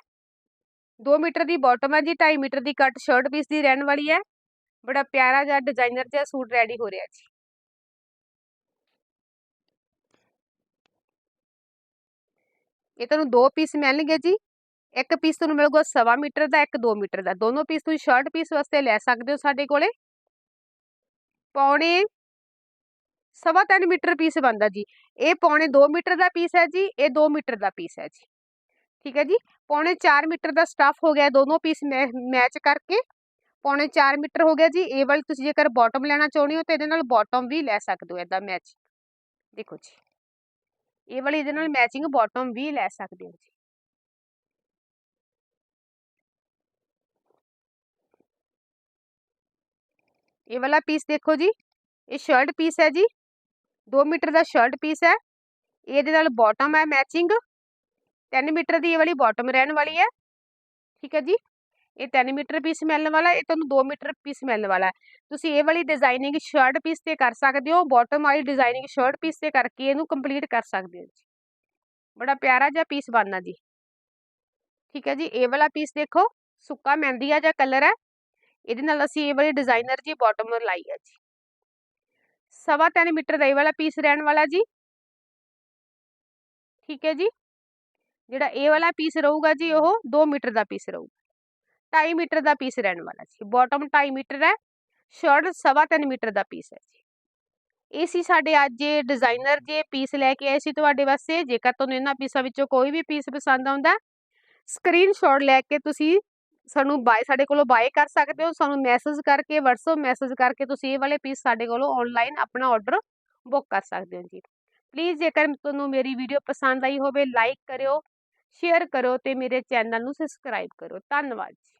2 ਮੀਟਰ ਦੀ ਬਾਟਮ ਹੈ ਜੀ 2.5 ਮੀਟਰ ਦੀ ਕੱਟ ਸ਼ਰਟ ਪੀਸ ਦੀ ਰਹਿਣ ਵਾਲੀ ਹੈ ਬੜਾ ਪਿਆਰਾ ਜਿਹਾ ਡਿਜ਼ਾਈਨਰ ਜਿਹਾ ਸੂਟ ਰੈਡੀ ਹੋ ਰਿਹਾ ਜੀ ਇਹ ਤੁਹਾਨੂੰ ਦੋ ਪੀਸ ਮਿਲਣਗੇ ਜੀ। ਇੱਕ ਪੀਸ ਤੁਹਾਨੂੰ ਮਿਲੂਗਾ ਸਵਾ ਮੀਟਰ ਦਾ, ਇੱਕ 2 ਮੀਟਰ ਦਾ। ਦੋਨੋਂ ਪੀਸ ਤੁਸੀਂ ਸ਼ਰਟ ਪੀਸ ਵਾਸਤੇ ਲੈ ਸਕਦੇ ਹੋ ਸਾਡੇ ਕੋਲੇ। ਪੌਣੇ ਸਵਾ 3 ਮੀਟਰ ਪੀਸ ਬਣਦਾ ਜੀ। ਇਹ ਪੌਣੇ 2 ਮੀਟਰ ਦਾ ਪੀਸ ਹੈ ਜੀ, ਇਹ 2 ਮੀਟਰ ਦਾ ਪੀਸ ਹੈ ਜੀ। ਠੀਕ ਹੈ ਜੀ? ਪੌਣੇ 4 ਮੀਟਰ ਦਾ ਸਟਫ ਹੋ ਗਿਆ ਦੋਨੋਂ ਪੀਸ ਮੈਚ ਕਰਕੇ। ਪੌਣੇ 4 ਮੀਟਰ ਹੋ ਗਿਆ ਜੀ, ਇਹ ਵਾਲੀ ਤੁਸੀਂ ਜੇਕਰ ਬਾਟਮ ਲੈਣਾ ਚਾਹੁੰਦੇ ਹੋ ਤਾਂ ਇਹਦੇ ਨਾਲ ਬਾਟਮ ਵੀ ਲੈ ਸਕਦੇ ਹੋ ਇਦਾਂ ਮੈਚ ਦੇਖੋ ਜੀ। ਇਹ ਵਾਲੀ ਇਹਦੇ ਨਾਲ ਮੈਚਿੰਗ ਬਾਟਮ ਵੀ ਲੈ ਸਕਦੇ ਹੋ ਜੀ। ਇਹ ਵਾਲਾ ਪੀਸ ਦੇਖੋ ਜੀ, ਇਹ ਸ਼ਰਟ ਪੀਸ ਹੈ ਜੀ 2 ਮੀਟਰ ਦਾ ਸ਼ਰਟ ਪੀਸ ਹੈ ਇਹਦੇ ਨਾਲ ਬਾਟਮ ਹੈ ਮੈਚਿੰਗ 3 ਮੀਟਰ ਦੀ ਇਹ ਵਾਲੀ ਬਾਟਮ ਰਹਿਣ ਵਾਲੀ ਹੈ, ਠੀਕ ਹੈ ਜੀ। ਇਹ 3 ਮੀਟਰ ਪੀਸ ਮਿਲਣ ਵਾਲਾ ਇਹ ਤੁਹਾਨੂੰ 2 ਮੀਟਰ ਪੀਸ ਮਿਲਣ ਵਾਲਾ ਤੁਸੀਂ ਇਹ ਵਾਲੀ ਡਿਜ਼ਾਈਨਿੰਗ ਸ਼ਰਟ ਪੀਸ ਤੇ ਕਰ ਸਕਦੇ ਹੋ ਬਾਟਮ ਵਾਲੀ ਡਿਜ਼ਾਈਨਿੰਗ ਸ਼ਰਟ ਪੀਸ ਤੇ ਕਰਕੇ ਇਹਨੂੰ ਕੰਪਲੀਟ ਕਰ ਸਕਦੇ ਹੋ ਜੀ। ਬੜਾ ਪਿਆਰਾ ਜਿਹਾ ਪੀਸ ਬਣਨਾ ਜੀ। ਠੀਕ ਹੈ ਜੀ, ਇਹ ਵਾਲਾ ਪੀਸ ਦੇਖੋ, ਸੁੱਕਾ ਮਹਿੰਦੀ ਆ ਜਾਂ ਕਲਰ ਹੈ। ਇਹਦੇ ਨਾਲ ਅਸੀਂ ਇਹ ਵਾਲੀ ਡਿਜ਼ਾਈਨਰ ਜੀ ਬਾਟਮ ਲਾਈ ਆ ਜੀ। ਸਵਾ 3 ਮੀਟਰ ਦਾ ਇਹ ਵਾਲਾ ਪੀਸ ਰਹਿਣ ਵਾਲਾ ਜੀ। ਠੀਕ ਹੈ ਜੀ। ਜਿਹੜਾ ਇਹ ਵਾਲਾ ਪੀਸ ਰਹੂਗਾ ਜੀ, ਉਹ 2 ਮੀਟਰ ਦਾ ਪੀਸ ਰਹੂਗਾ। 2.5 ਮੀਟਰ ਦਾ ਪੀਸ ਰਹਿਣ ਵਾਲਾ ਜੀ ਬਾਟਮ 2.5 ਮੀਟਰ ਹੈ ਸ਼ਰਟ ਸਵਾ 3 ਮੀਟਰ ਦਾ ਪੀਸ ਹੈ ਜੀ। ਇਹ ਸੀ ਸਾਡੇ ਅੱਜ ਇਹ ਡਿਜ਼ਾਈਨਰ ਜੇ ਪੀਸ ਲੈ ਕੇ ਆਏ ਸੀ ਤੁਹਾਡੇ ਵਾਸਤੇ। ਜੇਕਰ ਤੁਹਾਨੂੰ ਇਹਨਾਂ ਪੀਸਾਂ ਵਿੱਚੋਂ ਕੋਈ ਵੀ ਪੀਸ ਪਸੰਦ ਆਉਂਦਾ ਸਕਰੀਨਸ਼ਾਟ ਲੈ ਕੇ ਤੁਸੀਂ ਸਾਨੂੰ ਬਾਏ ਸਾਡੇ ਕੋਲੋਂ ਬਾਏ ਕਰ ਸਕਦੇ ਹੋ। ਸਾਨੂੰ ਮੈਸੇਜ ਕਰਕੇ, WhatsApp ਮੈਸੇਜ ਕਰਕੇ ਤੁਸੀਂ ਇਹ ਵਾਲੇ ਪੀਸ ਸਾਡੇ ਕੋਲੋਂ ਆਨਲਾਈਨ ਆਪਣਾ ਆਰਡਰ ਬੁੱਕ ਕਰ ਸਕਦੇ ਹੋ ਜੀ। ਪਲੀਜ਼ ਜੇਕਰ ਤੁਹਾਨੂੰ ਮੇਰੀ ਵੀਡੀਓ ਪਸੰਦ ਆਈ ਹੋਵੇ ਲਾਈਕ ਕਰਿਓ ਸ਼ੇਅਰ ਕਰੋ ਤੇ ਮੇਰੇ ਚੈਨਲ ਨੂੰ ਸਬਸਕ੍ਰਾਈਬ ਕਰੋ ਧੰਨਵਾਦ ਜੀ।